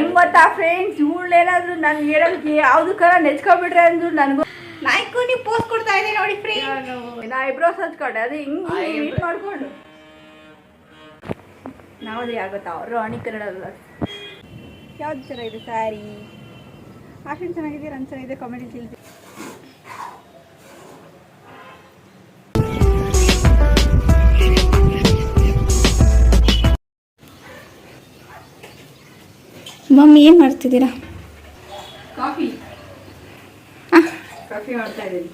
ಹೆಂಗ್ ಗೊತ್ತಾ ಫ್ರೆಂಡ್ಸ್ ಇವಳೇನಾದ್ರು ನನ್ಗೆ ಹೇಳೋದಕ್ಕೆ ಯಾವ್ದಕ್ಕಾರ ನೆಚ್ಕೊಬಿಟ್ರೆ ಅಂದ್ರು ನನಗೂ ನಾಯ್ಕು ನೀವು ಪೋಸ್ಟ್ ಕೊಡ್ತಾ ಇದೆ ನೋಡಿ ಫ್ರೆಂಡ್ ನಾ ಐಬ್ರೋಸ್ ಹಚ್ಕೊಂಡೆ ಅದು ಹಿಂಗ್ ಮೀಟ್ ಮಾಡ್ಕೊಂಡು. ನಾವದು ಯಾಗೊತ್ತಾ ರಾಣಿ ಕನ್ನಡ ಯಾವ್ದು ಚೆನ್ನಾಗಿದೆ ಸ್ಯಾರಿ ಆಶನ್ ಚೆನ್ನಾಗಿದೆ ರನ್ ಚೆನ್ನಾಗಿದೆ ಕಾಮಿಡಿ ತಿಳಿಸಿ ಮಮ್ಮಿ ಏನು ಮಾಡ್ತಿದ್ದೀರಾ? ಕಾಫಿ. ಕಾಫಿ ಮಾಡ್ತಾ ಇದ್ದೀನಿ.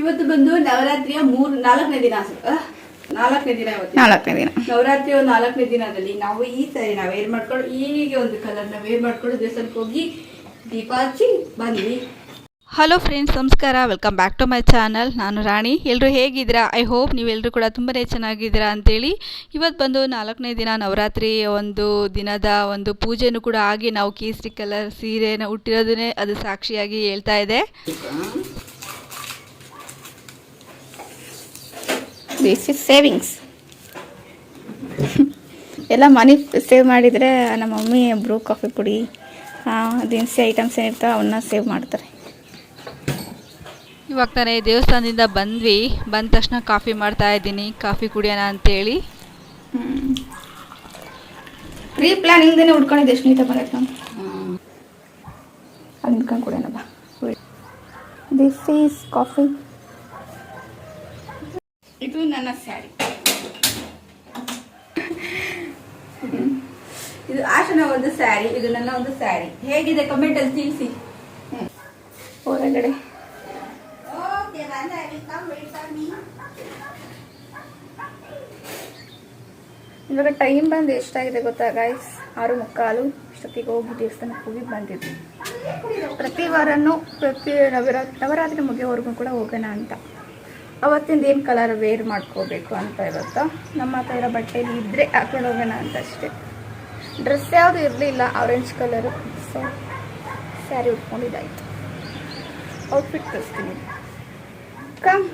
ಇವತ್ತು ಬಂದು ನವರಾತ್ರಿಯ ಮೂರು ನಾಲ್ಕನೇ ದಿನ ನಾಲ್ಕನೇ ದಿನ ಇವತ್ತು. ನಾಲ್ಕನೇ ದಿನ. ನವರಾತ್ರಿ ಒಂದು ನಾಲ್ಕನೇ ದಿನದಲ್ಲಿ ನಾವು ಈ ಸಾರಿ ನಾವು ವೇರ್ ಮಾಡ್ಕೊಂಡು ಹೀಗೆ ಒಂದು ಕಲರ್ನ ವೇರ್ ಮಾಡ್ಕೊಂಡು ದೇವಸ್ಥಾನಕ್ಕೆ ಹೋಗಿ ದೀಪ ಹಚ್ಚಿ ಬಂದ್ವಿ. ಹಲೋ ಫ್ರೆಂಡ್ಸ್ ನಮಸ್ಕಾರ. Welcome back to my channel ನಾನು ರಾಣಿ. ಎಲ್ಲರೂ ಹೇಗಿದ್ದೀರಾ? ಐ ಹೋಪ್ ನೀವೆಲ್ಲರೂ ಕೂಡ ತುಂಬನೇ ಚೆನ್ನಾಗಿದ್ದೀರಾ ಅಂತೇಳಿ ಇವತ್ತು ಬಂದು ನಾಲ್ಕನೇ ದಿನ ನವರಾತ್ರಿ ಒಂದು ದಿನದ ಒಂದು ಪೂಜೆನೂ ಕೂಡ ಆಗಿ ನಾವು ಕೇಸರಿ ಕಲರ್ ಸೀರೆನ ಹುಟ್ಟಿರೋದನ್ನೇ ಅದು ಸಾಕ್ಷಿಯಾಗಿ ಹೇಳ್ತಾ ಇದೆ. ಸೇವಿಂಗ್ಸ್ ಎಲ್ಲ ಮನಿ ಸೇವ್ ಮಾಡಿದರೆ ನಮ್ಮ ಮಮ್ಮಿ ಬ್ರೂ ಕಾಫಿ ಪುಡಿ ದಿನಸಿ ಐಟಮ್ಸ್ ಏನಿರ್ತಾವೆ ಅವನ್ನ ಸೇವ್ ಮಾಡ್ತಾರೆ. ಇವಾಗ ತಾನೇ ದೇವಸ್ಥಾನದಿಂದ ಬಂದ್ವಿ. ಬಂದ ತಕ್ಷಣ ಕಾಫಿ ಮಾಡ್ತಾ ಇದ್ದೀನಿ. ಕಾಫಿ ಕುಡಿಯೋಣ ಅಂತೇಳಿ. ಪ್ರೀ ಪ್ಲಾನಿಂಗ್ದೇ ಉಡ್ಕೊಂಡಿದ್ದೆ ಎಷ್ಟು ನೀಟಾಗಿ ಬರತ್ತೆ ನಾನು ಅದು ನಿಂತ್ಕೊಂಡು ಕುಡಿಯೋಣ ಬಾ. ದಿಸ್ ಈಸ್ ಕಾಫಿ ಇದು ನನ್ನ ಸ್ಯಾರಿ ಇದು ಆಶನ ಒಂದು ಸ್ಯಾರಿ ಇದು ನನ್ನ ಒಂದು ಸ್ಯಾರಿ ಹೇಗಿದೆ? ಕಮೆಂಟ್ ಅಲ್ಲಿ ತಿಳಿಸಿ. ಹೊರಗಡೆ. ಇವಾಗ ಟೈಮ್ ಬಂದು ಎಷ್ಟಾಗಿದೆ ಗೊತ್ತಾ ಗಾಯ್ಸ್ ಆರು ಮುಕ್ಕಾಲು. ಇಷ್ಟೊತ್ತಿಗೆ ಹೋಗಿ ದೇವಸ್ಥಾನಕ್ಕೆ ಹೋಗಿ ಬಂದಿದ್ವಿ. ಪ್ರತಿ ವಾರನೂ, ಪ್ರತಿ ನವರಾ, ನವರಾತ್ರಿ ಮುಗಿಯೋವರೆಗೂ ಕೂಡ ಹೋಗೋಣ ಅಂತ. ಅವತ್ತಿಂದ ಏನು ಕಲರ್ ವೇರ್ ಮಾಡ್ಕೋಬೇಕು ಅಂತ ಇರುತ್ತೋ, ನಮ್ಮ ಹತ್ರ ಇರೋ ಬಟ್ಟೆಯಲ್ಲಿ ಇದ್ದರೆ ಹಾಕೊಂಡು ಹೋಗೋಣ ಅಂತ ಅಷ್ಟೇ. ಡ್ರೆಸ್ ಯಾವುದು ಇರಲಿಲ್ಲ ಆರೆಂಜ್ ಕಲರು ಸೊ ಸ್ಯಾರಿ ಉಟ್ಕೊಂಡಿದ್ದಾಯ್ತು. ಔಟ್ಫಿಟ್ ಕಳಿಸ್ತೀನಿ ಕಮ್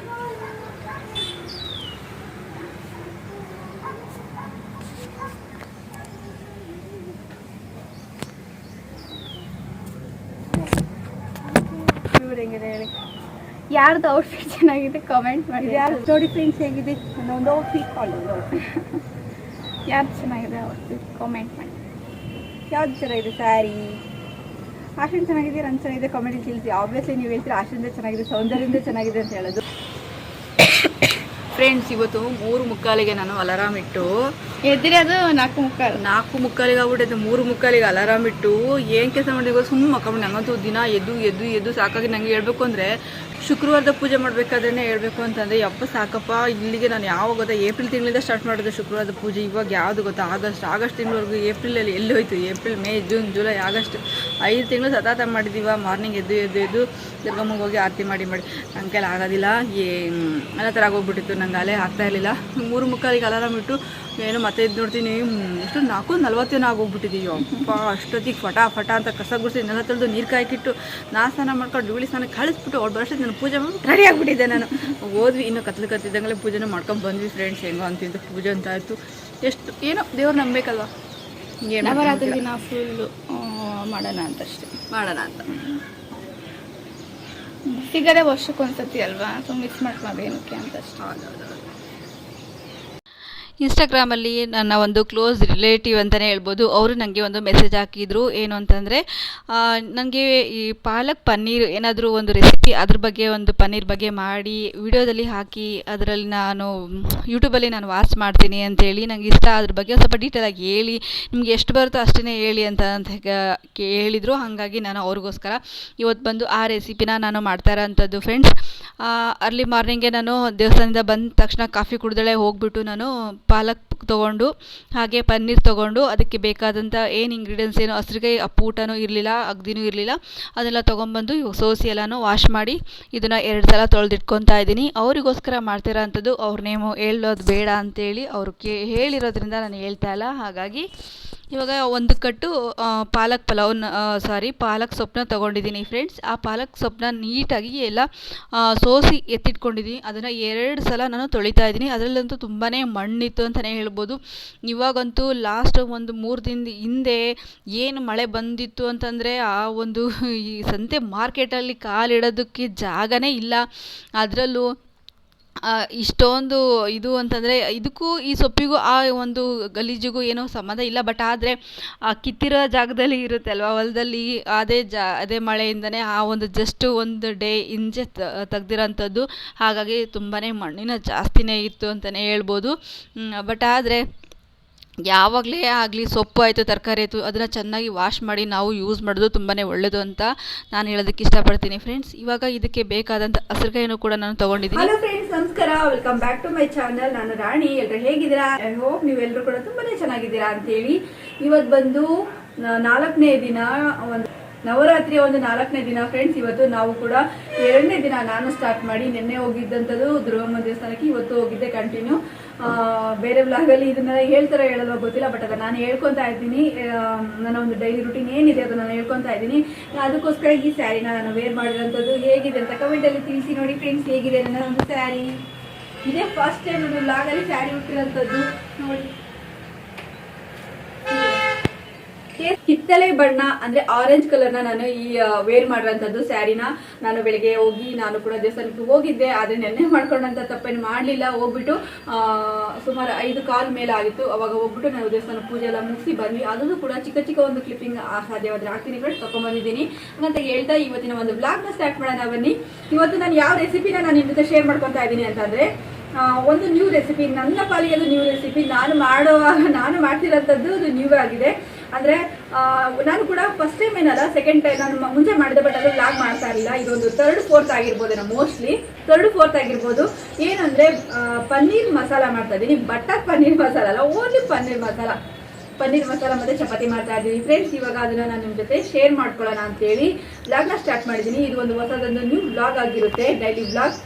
ಇವ್ರು ಹೆಂಗಿದೆ ಹೇಳಿ. ಯಾರ್ದು ಔಟ್ಫಿಟ್ ಚೆನ್ನಾಗಿದೆ ಕಾಮೆಂಟ್ ಮಾಡಿ. ಯಾರು ನೋಡಿ ಫ್ರೆಂಡ್ಸ್ ಹೇಗಿದೆ? ನನ್ನೊಂದು ಔಟ್ಫಿಟ್ ಕಾಲೇಜ್ ಯಾರು ಯಾರ್ದು ಚೆನ್ನಾಗಿದೆ ಔಟ್ಫಿಟ್ ಕಾಮೆಂಟ್ ಮಾಡಿ. ಯಾವ್ದು ಚೆನ್ನಾಗಿದೆ ಸ್ಯಾರಿ ಆಶ್ರಮ ಚೆನ್ನಾಗಿದೆ ರನ್ ಚೆನ್ನಾಗಿದೆ? ಕಾಮೆಂಟ್ ತಿಳಿಸಿ ಆಬ್ವಿಯಸ್ಲಿ ನೀವು ಹೇಳ್ತೀರಾ ಆಶಿಂದ ಚೆನ್ನಾಗಿದೆ ಸೌಂದರ್ಯದಿಂದ ಚೆನ್ನಾಗಿದೆ ಅಂತ ಹೇಳೋದು. ಫ್ರೆಂಡ್ಸ್ ಇವತ್ತು ಮೂರು ಮುಕ್ಕಾಲಿಗೆ ನಾನು ಅಲಾರಾಮ್ ಇಟ್ಟು ಎದ್ರೆ ಅದು ನಾಲ್ಕು ಮುಕ್ಕಾಲು? ನಾಲ್ಕು ಮುಕ್ಕಾಲಿಗೆ ಆಗ್ಬಿಟ್ಟೈತೆ ಮೂರು ಮುಕ್ಕಾಲಿಗೆ ಅಲಾರಾಮ್ ಇಟ್ಟು ಏನು ಕೆಲಸ ಮಾಡಿದ್ವಿ ಸುಮ್ಮನೆ ಮಕ್ಕಳು ನಂಗಂತೂ ದಿನ ಎದ್ದು ಎದ್ದು ಎದ್ದು ಸಾಕಾಗಿ ನಂಗೆ ಹೇಳ್ಬೇಕು ಅಂದರೆ ಶುಕ್ರವಾರದ ಪೂಜೆ ಮಾಡಬೇಕಾದ್ರೆ ಹೇಳ್ಬೇಕು ಅಂತಂದರೆ, ಯಪ್ಪ ಸಾಕಪ್ಪ, ಇಲ್ಲಿಗೆ ನಾನು ಯಾವಾಗ ಗೊತ್ತಾ, ಏಪ್ರಿಲ್ ತಿಂಗಳಿಂದ ಸ್ಟಾರ್ಟ್ ಮಾಡಿದೆ ಶುಕ್ರವಾರದ ಪೂಜೆ, ಇವಾಗ ಯಾವುದು ಗೊತ್ತಾ, ಆಗಸ್ಟ್ ಆಗಸ್ಟ್ ತಿಂಗಳವರೆಗೂ ಏಪ್ರಿಲಲ್ಲಿ ಎಲ್ಲಿ ಹೋಯ್ತು, April, May, June, July, August, ಐದು ತಿಂಗಳು ಸತಾತ ಮಾಡಿದ್ದೀವ, ಮಾರ್ನಿಂಗ್ ಎದ್ದು ಎದ್ದು ಎದ್ದು, ದುರ್ಗಮ್ಮಗೆ ಹೋಗಿ ಆರತಿ ಮಾಡಿ ಮಾಡಿ ನನ್ನ ಕೈಲಿ ಆಗೋದಿಲ್ಲ, ಏ ಎಲ್ಲ ಥರ ಆಗೋಗ್ಬಿಟ್ಟಿತ್ತು ನಂಗೆ ಅಲೆ ಆಗ್ತಾ ಇರಲಿಲ್ಲ, ಮೂರು ಮುಕ್ಕಾಲಿಗೆ ಅಲಾರಾಮ್ ಇಟ್ಟು ಏನು ಮತ್ತೆ ಇದು ನೋಡ್ತೀನಿ ಎಷ್ಟು ನಾಲ್ಕು ನಲ್ವತ್ತೇನೋ ಆಗೋಗ್ಬಿಟ್ಟಿದ್ದೀವಿ ಅಪ್ಪ ಅಷ್ಟೊತ್ತಿಗೆ ಫಟ ಫಟ ಅಂತ ಕಸ ಗುಡಿಸಿ ನೆಲ ತೊಳೆದು ನೀರು ಕಾಯ್ಕಿಟ್ಟು ನಾ ಸ್ನಾನ ಮಾಡ್ಕೊಂಡು ಡುಗುಳಿ ಸ್ನಾನ ಕಳಿಸ್ಬಿಟ್ಟು ಅವ್ರು ಬರೋಷ್ಟು ನಾನು ಪೂಜೆ ಮಾಡಿ ರೆಡಿ ಆಗಿಬಿಟ್ಟಿದ್ದೆ ನಾನು. ಹೋದ್ವಿ ಇನ್ನು ಕತ್ಲು ಕತ್ತಿದ್ದಂಗೆ ಪೂಜೆನ ಮಾಡ್ಕೊಂಡು ಬಂದ್ವಿ ಫ್ರೆಂಡ್ಸ್ ಹೆಂಗೋ ಅಂತಿದ್ದು ಪೂಜೆ ಅಂತ ಆಯಿತು. ಎಷ್ಟು ಏನೋ ದೇವ್ರು ನಂಬಬೇಕಲ್ವ? ನವರಾತ್ರಿ ದಿನ ಫುಲ್ಲು ಮಾಡೋಣ ಅಂತ ಅಷ್ಟೇ ಮಾಡೋಣ ಅಂತ. ಸಿಗದೆ ವರ್ಷಕ್ಕೊಂದ್ಸತಿ ಅಲ್ವಾ? ಸೊ ಮಿಸ್ ಮಾಡ್ಕೊಂಡು ಏನಕ್ಕೆ ಅಂತ ಅಷ್ಟೇ ಹೌದೌದು ಇನ್ಸ್ಟಾಗ್ರಾಮಲ್ಲಿ ನನ್ನ ಒಂದು ಕ್ಲೋಸ್ ರಿಲೇಟಿವ್ ಅಂತಲೇ ಹೇಳ್ಬೋದು. ಅವರು ನನಗೆ ಒಂದು ಮೆಸೇಜ್ ಹಾಕಿದರು. ಏನು ಅಂತಂದರೆ ನನಗೆ ಈ ಪಾಲಕ್ ಪನ್ನೀರ್ ಏನಾದರೂ ಒಂದು ರೆಸಿಪಿ ಅದ್ರ ಬಗ್ಗೆ ಒಂದು ಪನ್ನೀರ್ ಬಗ್ಗೆ ಮಾಡಿ ವಿಡಿಯೋದಲ್ಲಿ ಹಾಕಿ ಅದರಲ್ಲಿ ನಾನು ಯೂಟ್ಯೂಬಲ್ಲಿ ನಾನು ವಾಚ್ ಮಾಡ್ತೀನಿ ಅಂತೇಳಿ ನನಗೆ ಇಷ್ಟ ಅದ್ರ ಬಗ್ಗೆ ಸ್ವಲ್ಪ ಡೀಟೇಲಾಗಿ ಹೇಳಿ, ನಿಮ್ಗೆ ಎಷ್ಟು ಬರುತ್ತೋ ಅಷ್ಟೇ ಹೇಳಿ ಅಂತ ಅಂತ ಹೇಳಿದರು. ಹಾಗಾಗಿ ನಾನು ಅವ್ರಿಗೋಸ್ಕರ ಇವತ್ತು ಬಂದು ಆ ರೆಸಿಪಿನ ನಾನು ಮಾಡ್ತಾ ಇರೋಂಥದ್ದು ಫ್ರೆಂಡ್ಸ್ ಅರ್ಲಿ ಮಾರ್ನಿಂಗೇ ನಾನು ದೇವಸ್ಥಾನದಿಂದ ಬಂದ ತಕ್ಷಣ ಕಾಫಿ ಕುಡ್ದಳೆ ಹೋಗ್ಬಿಟ್ಟು ನಾನು ಪಾಲಕ್ ತಗೊಂಡು, ಹಾಗೆ ಪನ್ನೀರ್ ತಗೊಂಡು, ಅದಕ್ಕೆ ಬೇಕಾದಂಥ ಏನು ಇಂಗ್ರೀಡಿಯೆಂಟ್ಸ್ ಏನು, ಹಸ್ರಿಕಾಯಿ ಅಪ್ಪೂಟನೂ ಇರಲಿಲ್ಲ, ಅಗ್ದಿನೂ ಇರಲಿಲ್ಲ, ಅದೆಲ್ಲ ತೊಗೊಂಬಂದು ಸೋಸಿ ಎಲ್ಲನೂ ವಾಶ್ ಮಾಡಿ ಇದನ್ನು ಎರಡು ಸಲ ತೊಳೆದಿಟ್ಕೊತಾ ಇದ್ದೀನಿ. ಅವರಿಗೋಸ್ಕರ ಮಾಡ್ತಿರೋ ಅಂಥದ್ದು ಅವ್ರ ನೇಮು ಹೇಳೋದು ಬೇಡ ಅಂತೇಳಿ ಅವ್ರು ಕೇ, ಹೇಳಿರೋದ್ರಿಂದ ನಾನು ಹೇಳ್ತಾ ಇಲ್ಲ. ಹಾಗಾಗಿ ಇವಾಗ ಒಂದು ಕಟ್ಟು ಪಾಲಕ್ ಪಲಾವ್ನ ಸಾರಿ ಪಾಲಕ್ ಸೊಪ್ಪನ್ನ ತೊಗೊಂಡಿದ್ದೀನಿ ಫ್ರೆಂಡ್ಸ್ ಆ ಪಾಲಕ್ ಸೊಪ್ಪನ್ನ ನೀಟಾಗಿ ಎಲ್ಲ ಸೋಸಿ ಎತ್ತಿಟ್ಕೊಂಡಿದ್ದೀನಿ ಅದನ್ನು ಎರಡು ಸಲ ನಾನು ತೊಳಿತಾ ಇದ್ದೀನಿ. ಅದರಲ್ಲಂತೂ ತುಂಬಾ ಮಣ್ಣಿತ್ತು ಅಂತಲೇ ಹೇಳ್ಬೋದು. ಇವಾಗಂತೂ ಲಾಸ್ಟ್ ಒಂದು ಮೂರು ದಿನದ ಹಿಂದೆ ಏನು ಮಳೆ ಬಂದಿತ್ತು ಅಂತಂದರೆ ಆ ಒಂದು ಈ ಸಂತೆ ಮಾರ್ಕೆಟಲ್ಲಿ ಕಾಲಿಡೋದಕ್ಕೆ ಜಾಗನೇ ಇಲ್ಲ. ಅದರಲ್ಲೂ ಇಷ್ಟೊಂದು ಇದು ಅಂತಂದರೆ ಇದಕ್ಕೂ ಈ ಸೊಪ್ಪಿಗೂ ಆ ಒಂದು ಗಲೀಜಿಗೂ ಏನೋ ಸಂಬಂಧ ಇಲ್ಲ. ಬಟ್ ಆದರೆ ಆ ಕಿತ್ತಿರೋ ಜಾಗದಲ್ಲಿ ಇರುತ್ತೆ ಅಲ್ವಾ? ಹೊಲದಲ್ಲಿ ಅದೇ ಜಾ, ಅದೇ ಮಳೆಯಿಂದನೇ ಆ ಒಂದು ಜಸ್ಟ್ ಒಂದು ಡೇ ಇಂಚೆ ತೆಗ್ದಿರೋಂಥದ್ದು. ಹಾಗಾಗಿ ತುಂಬಾ ಮಣ್ಣಿನ ಜಾಸ್ತಿನೇ ಇತ್ತು ಅಂತಲೇ ಹೇಳ್ಬೋದು. ಬಟ್ ಆದರೆ ಯಾವಾಗಲೇ ಆಗಲಿ ಸೊಪ್ಪು ಆಯಿತು, ತರಕಾರಿ ಆಯಿತು, ಅದನ್ನು ಚೆನ್ನಾಗಿ ವಾಶ್ ಮಾಡಿ ನಾವು ಯೂಸ್ ಮಾಡೋದು ತುಂಬಾ ಒಳ್ಳೆಯದು ಅಂತ ನಾನು ಹೇಳೋದಕ್ಕೆ ಇಷ್ಟಪಡ್ತೀನಿ ಫ್ರೆಂಡ್ಸ್ ಇವಾಗ ಇದಕ್ಕೆ ಬೇಕಾದಂಥ ಹಸಿರುಕಾಯಿನೂ ಕೂಡ ನಾನು ತೊಗೊಂಡಿದ್ದೀನಿ. ಹಲೋ ಫ್ರೆಂಡ್ಸ್ ನಮಸ್ಕಾರ. Welcome back to my channel ನಾನು ರಾಣಿ. ಎಲ್ಲರೂ ಹೇಗಿದ್ದೀರಾ? ಐ ಹೋಪ್ ನೀವೆಲ್ಲರೂ ಕೂಡ ತುಂಬಾನೇ ಚೆನ್ನಾಗಿದ್ದೀರಾ ಅಂತೇಳಿ. ಇವತ್ತು ಬಂದು ನಾಲ್ಕನೇ ದಿನ ಒಂದು ನವರಾತ್ರಿಯ ಒಂದು ನಾಲ್ಕನೇ ದಿನ ಫ್ರೆಂಡ್ಸ್ ಇವತ್ತು ನಾವು ಕೂಡ ಎರಡನೇ ದಿನ ನಾನು ಸ್ಟಾರ್ಟ್ ಮಾಡಿ ನಿನ್ನೆ ಹೋಗಿದ್ದಂಥದ್ದು ದುರ್ಗಮ್ಮ ದೇವಸ್ಥಾನಕ್ಕೆ ಇವತ್ತು ಹೋಗಿದ್ದೆ ಕಂಟಿನ್ಯೂ ಬೇರೆ ವ್ಲಾಗಲ್ಲಿ ಇದನ್ನ ಹೇಳ್ತಾರ ಹೇಳಲ್ವ ಗೊತ್ತಿಲ್ಲ ಬಟ್ ಅದನ್ನ ನಾನು ಹೇಳ್ಕೊತಾ ಇದ್ದೀನಿ. ನನ್ನ ಒಂದು ಡೈಲಿ ರುಟೀನ್ ಏನಿದೆ ಅದನ್ನ ನಾನು ಹೇಳ್ಕೊತಾ ಇದ್ದೀನಿ. ಅದಕ್ಕೋಸ್ಕರ ಈ ಸ್ಯಾರಿನ ನಾನು ವೇರ್ ಮಾಡಿರೋಂಥದ್ದು ಹೇಗಿದೆ ಅಂತ ಕಮೆಂಟಲ್ಲಿ ತಿಳಿಸಿ ನೋಡಿ ಫ್ರೆಂಡ್ಸ್ ಹೇಗಿದೆ ನನ್ನ ಒಂದು ಸ್ಯಾರಿ ಇದೇ ಫಸ್ಟ್ ಟೈಮ್ ನಾನು ವ್ಲಾಗಲ್ಲಿ ಸ್ಯಾರಿ ಉಟ್ಟಿರೋಂಥದ್ದು ನೋಡಿ. ಕಿತ್ತಳೆ ಬಣ್ಣ ಅಂದ್ರೆ ಆರೆಂಜ್ ಕಲರ್ನ ನಾನು ಈ ವೇರ್ ಮಾಡಿರೋಂಥದ್ದು ಸ್ಯಾರಿನ ನಾನು ಬೆಳಿಗ್ಗೆ ಹೋಗಿ ನಾನು ಕೂಡ ದೇವಸ್ಥಾನಕ್ಕೆ ಹೋಗಿದ್ದೆ, ಆದ್ರೆ ನೆನ್ನೆ ಮಾಡ್ಕೊಂಡಂತ ತಪ್ಪೇನು ಮಾಡ್ಲಿಲ್ಲ. ಹೋಗ್ಬಿಟ್ಟು ಸುಮಾರು ಐದು ಕಾಲ್ ಮೇಲೆ ಆಗಿತ್ತು. ಅವಾಗ ಹೋಗ್ಬಿಟ್ಟು ನಾನು ದೇವಸ್ಥಾನ ಪೂಜೆ ಎಲ್ಲ ಮುಗಿಸಿ ಬಂದ್ವಿ. ಅದನ್ನು ಕೂಡ ಚಿಕ್ಕ ಚಿಕ್ಕ ಒಂದು ಕ್ಲಿಪ್ಪಿಂಗ್ ಸಾಧ್ಯವಾದ್ರೆ ಹಾಕ್ತೀನಿ ಫ್ರೆಂಡ್ಸ್ ತಗೊಂಡ್ಬಂದಿದ್ದೀನಿ ಅಂತ ಹೇಳ್ತಾ ಇವತ್ತಿನ ಒಂದು ಬ್ಲಾಗ್ನ ಸ್ಟಾರ್ಟ್ ಮಾಡೋಣ ಬನ್ನಿ. ಇವತ್ತು ನಾನು ಯಾವ ರೆಸಿಪಿನ ನಾನು ನಿಮ್ಮ ಜೊತೆ ಶೇರ್ ಮಾಡ್ಕೊತಾ ಇದ್ದೀನಿ ಅಂತಂದ್ರೆ ಒಂದು ನ್ಯೂ ರೆಸಿಪಿ ನನ್ನ ಪಾಲಿಗೆ ಅದು ನ್ಯೂ ರೆಸಿಪಿ ನಾನು ಮಾಡುವಾಗ ನಾನು ಮಾಡ್ತಿರೋಂಥದ್ದು ಅದು ನ್ಯೂ ಆಗಿದೆ. ಅಂದ್ರೆ ನಾನು ಕೂಡ ಫಸ್ಟ್ ಟೈಮ್ ಏನಲ್ಲ ಸೆಕೆಂಡ್ ಟೈಮ್ ನಾನು ಮುಂಚೆ ಮಾಡಿದೆ ಬಟ್ ಅದು ಲಾಗ್ ಮಾಡ್ತಾ ಇರಲಿಲ್ಲ. ಇದೊಂದು ತರ್ಡ್ ಫೋರ್ತ್ ಆಗಿರ್ಬೋದೇನೋ ಮೋಸ್ಟ್ಲಿ ತರ್ಡ್ ಫೋರ್ತ್ ಆಗಿರ್ಬೋದು. ಏನಂದ್ರೆ ಪನ್ನೀರ್ ಮಸಾಲ ಮಾಡ್ತಾ ಇದ್ದೀನಿ. ಬಟರ್ ಪನ್ನೀರ್ ಮಸಾಲ ಅಲ್ಲ ಓನ್ಲಿ ಪನ್ನೀರ್ ಮಸಾಲ. ಪನ್ನೀರ್ ಮಸಾಲ ಮತ್ತೆ ಚಪಾತಿ ಮಾಡ್ತಾ ಇದ್ದೀನಿ. ಫ್ರೆಂಡ್ಸ್ ಇವಾಗ ಅದನ್ನ ನಾನು ನಿಮ್ಮ ಜೊತೆ ಶೇರ್ ಮಾಡ್ಕೊಳ್ಳೋಣ ಅಂತೇಳಿ ಬ್ಲಾಗ್ನ ಸ್ಟಾರ್ಟ್ ಮಾಡಿದ್ದೀನಿ. ಇದು ಒಂದು ಹೊಸದೊಂದು ನ್ಯೂ ಬ್ಲಾಗ್ ಆಗಿರುತ್ತೆ ಡೈಲಿ ಬ್ಲಾಗ್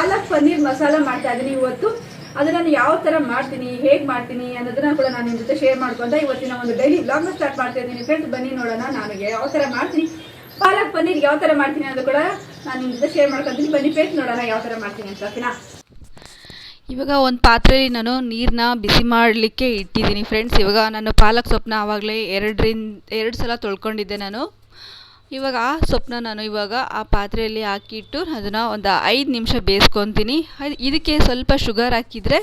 ನಾಲ್ಕು ಪನ್ನೀರ್ ಮಸಾಲ ಮಾಡ್ತಾ ಇದ್ದೀನಿ ಇವತ್ತು. ಅದನ್ನ ನಾನು ಯಾವ ತರ ಮಾಡ್ತೀನಿ, ಹೇಗ್ ಮಾಡ್ತೀನಿ ಅನ್ನೋದನ್ನ ಕೂಡ ನಾನು ನಿಮ್ಮ ಜೊತೆ ಶೇರ್ ಮಾಡ್ಕೊಂತ ಇವತ್ತಿನ ಒಂದು ಡೈಲಿ ಬ್ಲಾಗ್ ಸ್ಟಾರ್ಟ್ ಮಾಡ್ತಾ ಇದ್ದೀನಿ. ಫ್ರೆಂಡ್ಸ್ ಬನ್ನಿ ನೋಡೋಣ ನಾನು ಯಾವ ತರ ಮಾಡ್ತೀನಿ. ಪಾಲಕ್ ಪನ್ನೀರ್ ಯಾವ ತರ ಮಾಡ್ತೀನಿ ಅನ್ನೋದು ಕೂಡ ನಾನು ನಿಮ್ಮ ಜೊತೆ ಶೇರ್ ಮಾಡ್ಕೊಂತೀನಿ. ಬನ್ನಿ ಫ್ರೆಂಡ್ಸ್ ನೋಡೋಣ ಯಾವ ತರ ಮಾಡ್ತೀನಿ ಅಂತ ಓಕೆನಾ? ಇವಾಗ ಒಂದು ಪಾತ್ರೆಯಲ್ಲಿ ನಾನು ನೀರನ್ನ ಬಿಸಿ ಮಾಡಲಿಕ್ಕೆ ಇಟ್ಟಿದ್ದೀನಿ. ಫ್ರೆಂಡ್ಸ್ ಇವಾಗ ನಾನು ಪಾಲಕ್ ಸೊಪ್ಪನ್ನ ಆವಾಗಲೇ ಎರಡರಿಂದ, ಎರಡು ಸಲ ತೊಳ್ಕೊಂಡಿದ್ದೆ ನಾನು. ಇವಾಗ ಆ ಸೊಪ್ಪನ್ನ ನಾನು ಇವಾಗ ಆ ಪಾತ್ರೆಯಲ್ಲಿ ಹಾಕಿಟ್ಟು ಅದನ್ನು ಒಂದು ಐದು ನಿಮಿಷ ಬೇಯಿಸ್ಕೊತೀನಿ. ಇದಕ್ಕೆ ಸ್ವಲ್ಪ ಶುಗರ್ ಹಾಕಿದರೆ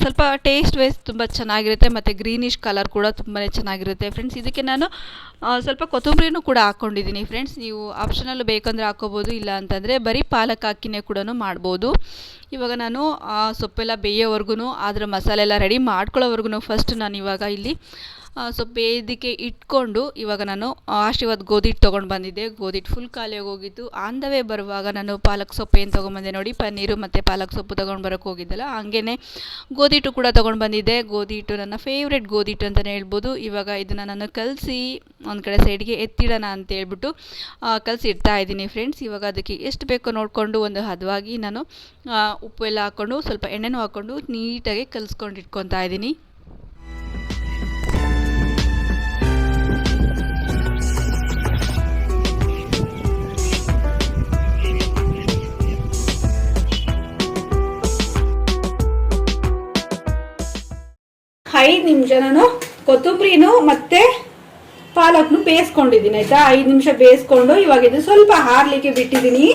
ಸ್ವಲ್ಪ ಟೇಸ್ಟ್ ವೈಸ್ ತುಂಬ ಚೆನ್ನಾಗಿರುತ್ತೆ ಮತ್ತು ಗ್ರೀನಿಶ್ ಕಲರ್ ಕೂಡ ತುಂಬಾ ಚೆನ್ನಾಗಿರುತ್ತೆ ಫ್ರೆಂಡ್ಸ್ ಇದಕ್ಕೆ ನಾನು ಸ್ವಲ್ಪ ಕೊತ್ತಂಬರಿನೂ ಕೂಡ ಹಾಕ್ಕೊಂಡಿದ್ದೀನಿ ಫ್ರೆಂಡ್ಸ್ ನೀವು ಆಪ್ಷನಲ್ ಬೇಕಂದರೆ ಹಾಕ್ಕೋಬೋದು ಇಲ್ಲ ಅಂತಂದರೆ ಬರೀ ಪಾಲಕ್ ಹಾಕಿನೇ ಕೂಡ ಮಾಡ್ಬೋದು. ಇವಾಗ ನಾನು ಸೊಪ್ಪೆಲ್ಲ ಬೇಯೋವರೆಗೂ ಅದರ ಮಸಾಲೆ ಎಲ್ಲ ರೆಡಿ ಮಾಡ್ಕೊಳ್ಳೋವರೆಗೂ ಫಸ್ಟ್ ನಾನು ಇವಾಗ ಇಲ್ಲಿ ಸ್ವಲ್ಪ ಬೇದಿಕೆ ಇಟ್ಕೊಂಡು ಇವಾಗ ನಾನು ಆಶೀರ್ವಾದ ಗೋಧಿ ಹಿಟ್ಟು ತೊಗೊಂಡು ಬಂದಿದ್ದೆ. ಗೋಧಿ ಹಿಟ್ಟು ಫುಲ್ ಖಾಲಿಯಾಗಿ ಹೋಗಿತ್ತು. ಆನ್ ದ ವೇ ಬರುವಾಗ ನಾನು ಪಾಲಕ್ ಸೊಪ್ಪು ಏನು ತೊಗೊಂಬಂದೆ ನೋಡಿ, ಪನ್ನೀರು ಮತ್ತು ಪಾಲಕ್ ಸೊಪ್ಪು ತೊಗೊಂಡು ಬರೋಕ್ಕೆ ಹೋಗಿದ್ದಲ್ಲ ಹಾಗೇ ಗೋಧಿ ಹಿಟ್ಟು ಕೂಡ ತೊಗೊಂಡು ಬಂದಿದ್ದೆ. ಗೋಧಿ ಹಿಟ್ಟು ನನ್ನ ಫೇವ್ರೆಟ್ ಗೋಧಿ ಹಿಟ್ಟು ಅಂತಲೇ ಹೇಳ್ಬೋದು. ಇವಾಗ ಇದನ್ನು ನಾನು ಕಲಸಿ ಒಂದು ಕಡೆ ಸೈಡ್ಗೆ ಎತ್ತಿಡೋಣ ಅಂತ ಹೇಳ್ಬಿಟ್ಟು ಕಲಸಿ ಇಡ್ತಾ ಇದ್ದೀನಿ ಫ್ರೆಂಡ್ಸ್ ಇವಾಗ ಅದಕ್ಕೆ ಎಷ್ಟು ಬೇಕೋ ನೋಡಿಕೊಂಡು ಒಂದು ಹದವಾಗಿ ನಾನು ಉಪ್ಪು ಎಲ್ಲ ಹಾಕ್ಕೊಂಡು ಸ್ವಲ್ಪ ಎಣ್ಣೆನೂ ಹಾಕ್ಕೊಂಡು ನೀಟಾಗಿ ಕಲಿಸ್ಕೊಂಡು ಇಟ್ಕೊತಾ ಇದ್ದೀನಿ. ಐದು ನಿಮಿಷ ನಾನು ಕೊತ್ತಂಬರಿನು ಮತ್ತೆ ಪಾಲಕ್ನು ಬೇಯಿಸ್ಕೊಂಡಿದ್ದೀನಿ, ಆಯ್ತಾ? ಐದು ನಿಮಿಷ ಬೇಯಿಸ್ಕೊಂಡು ಇವಾಗ ಇದು ಸ್ವಲ್ಪ ಹಾರ್ಲಿಕ್ಕೆ ಬಿಟ್ಟಿದ್ದೀನಿ.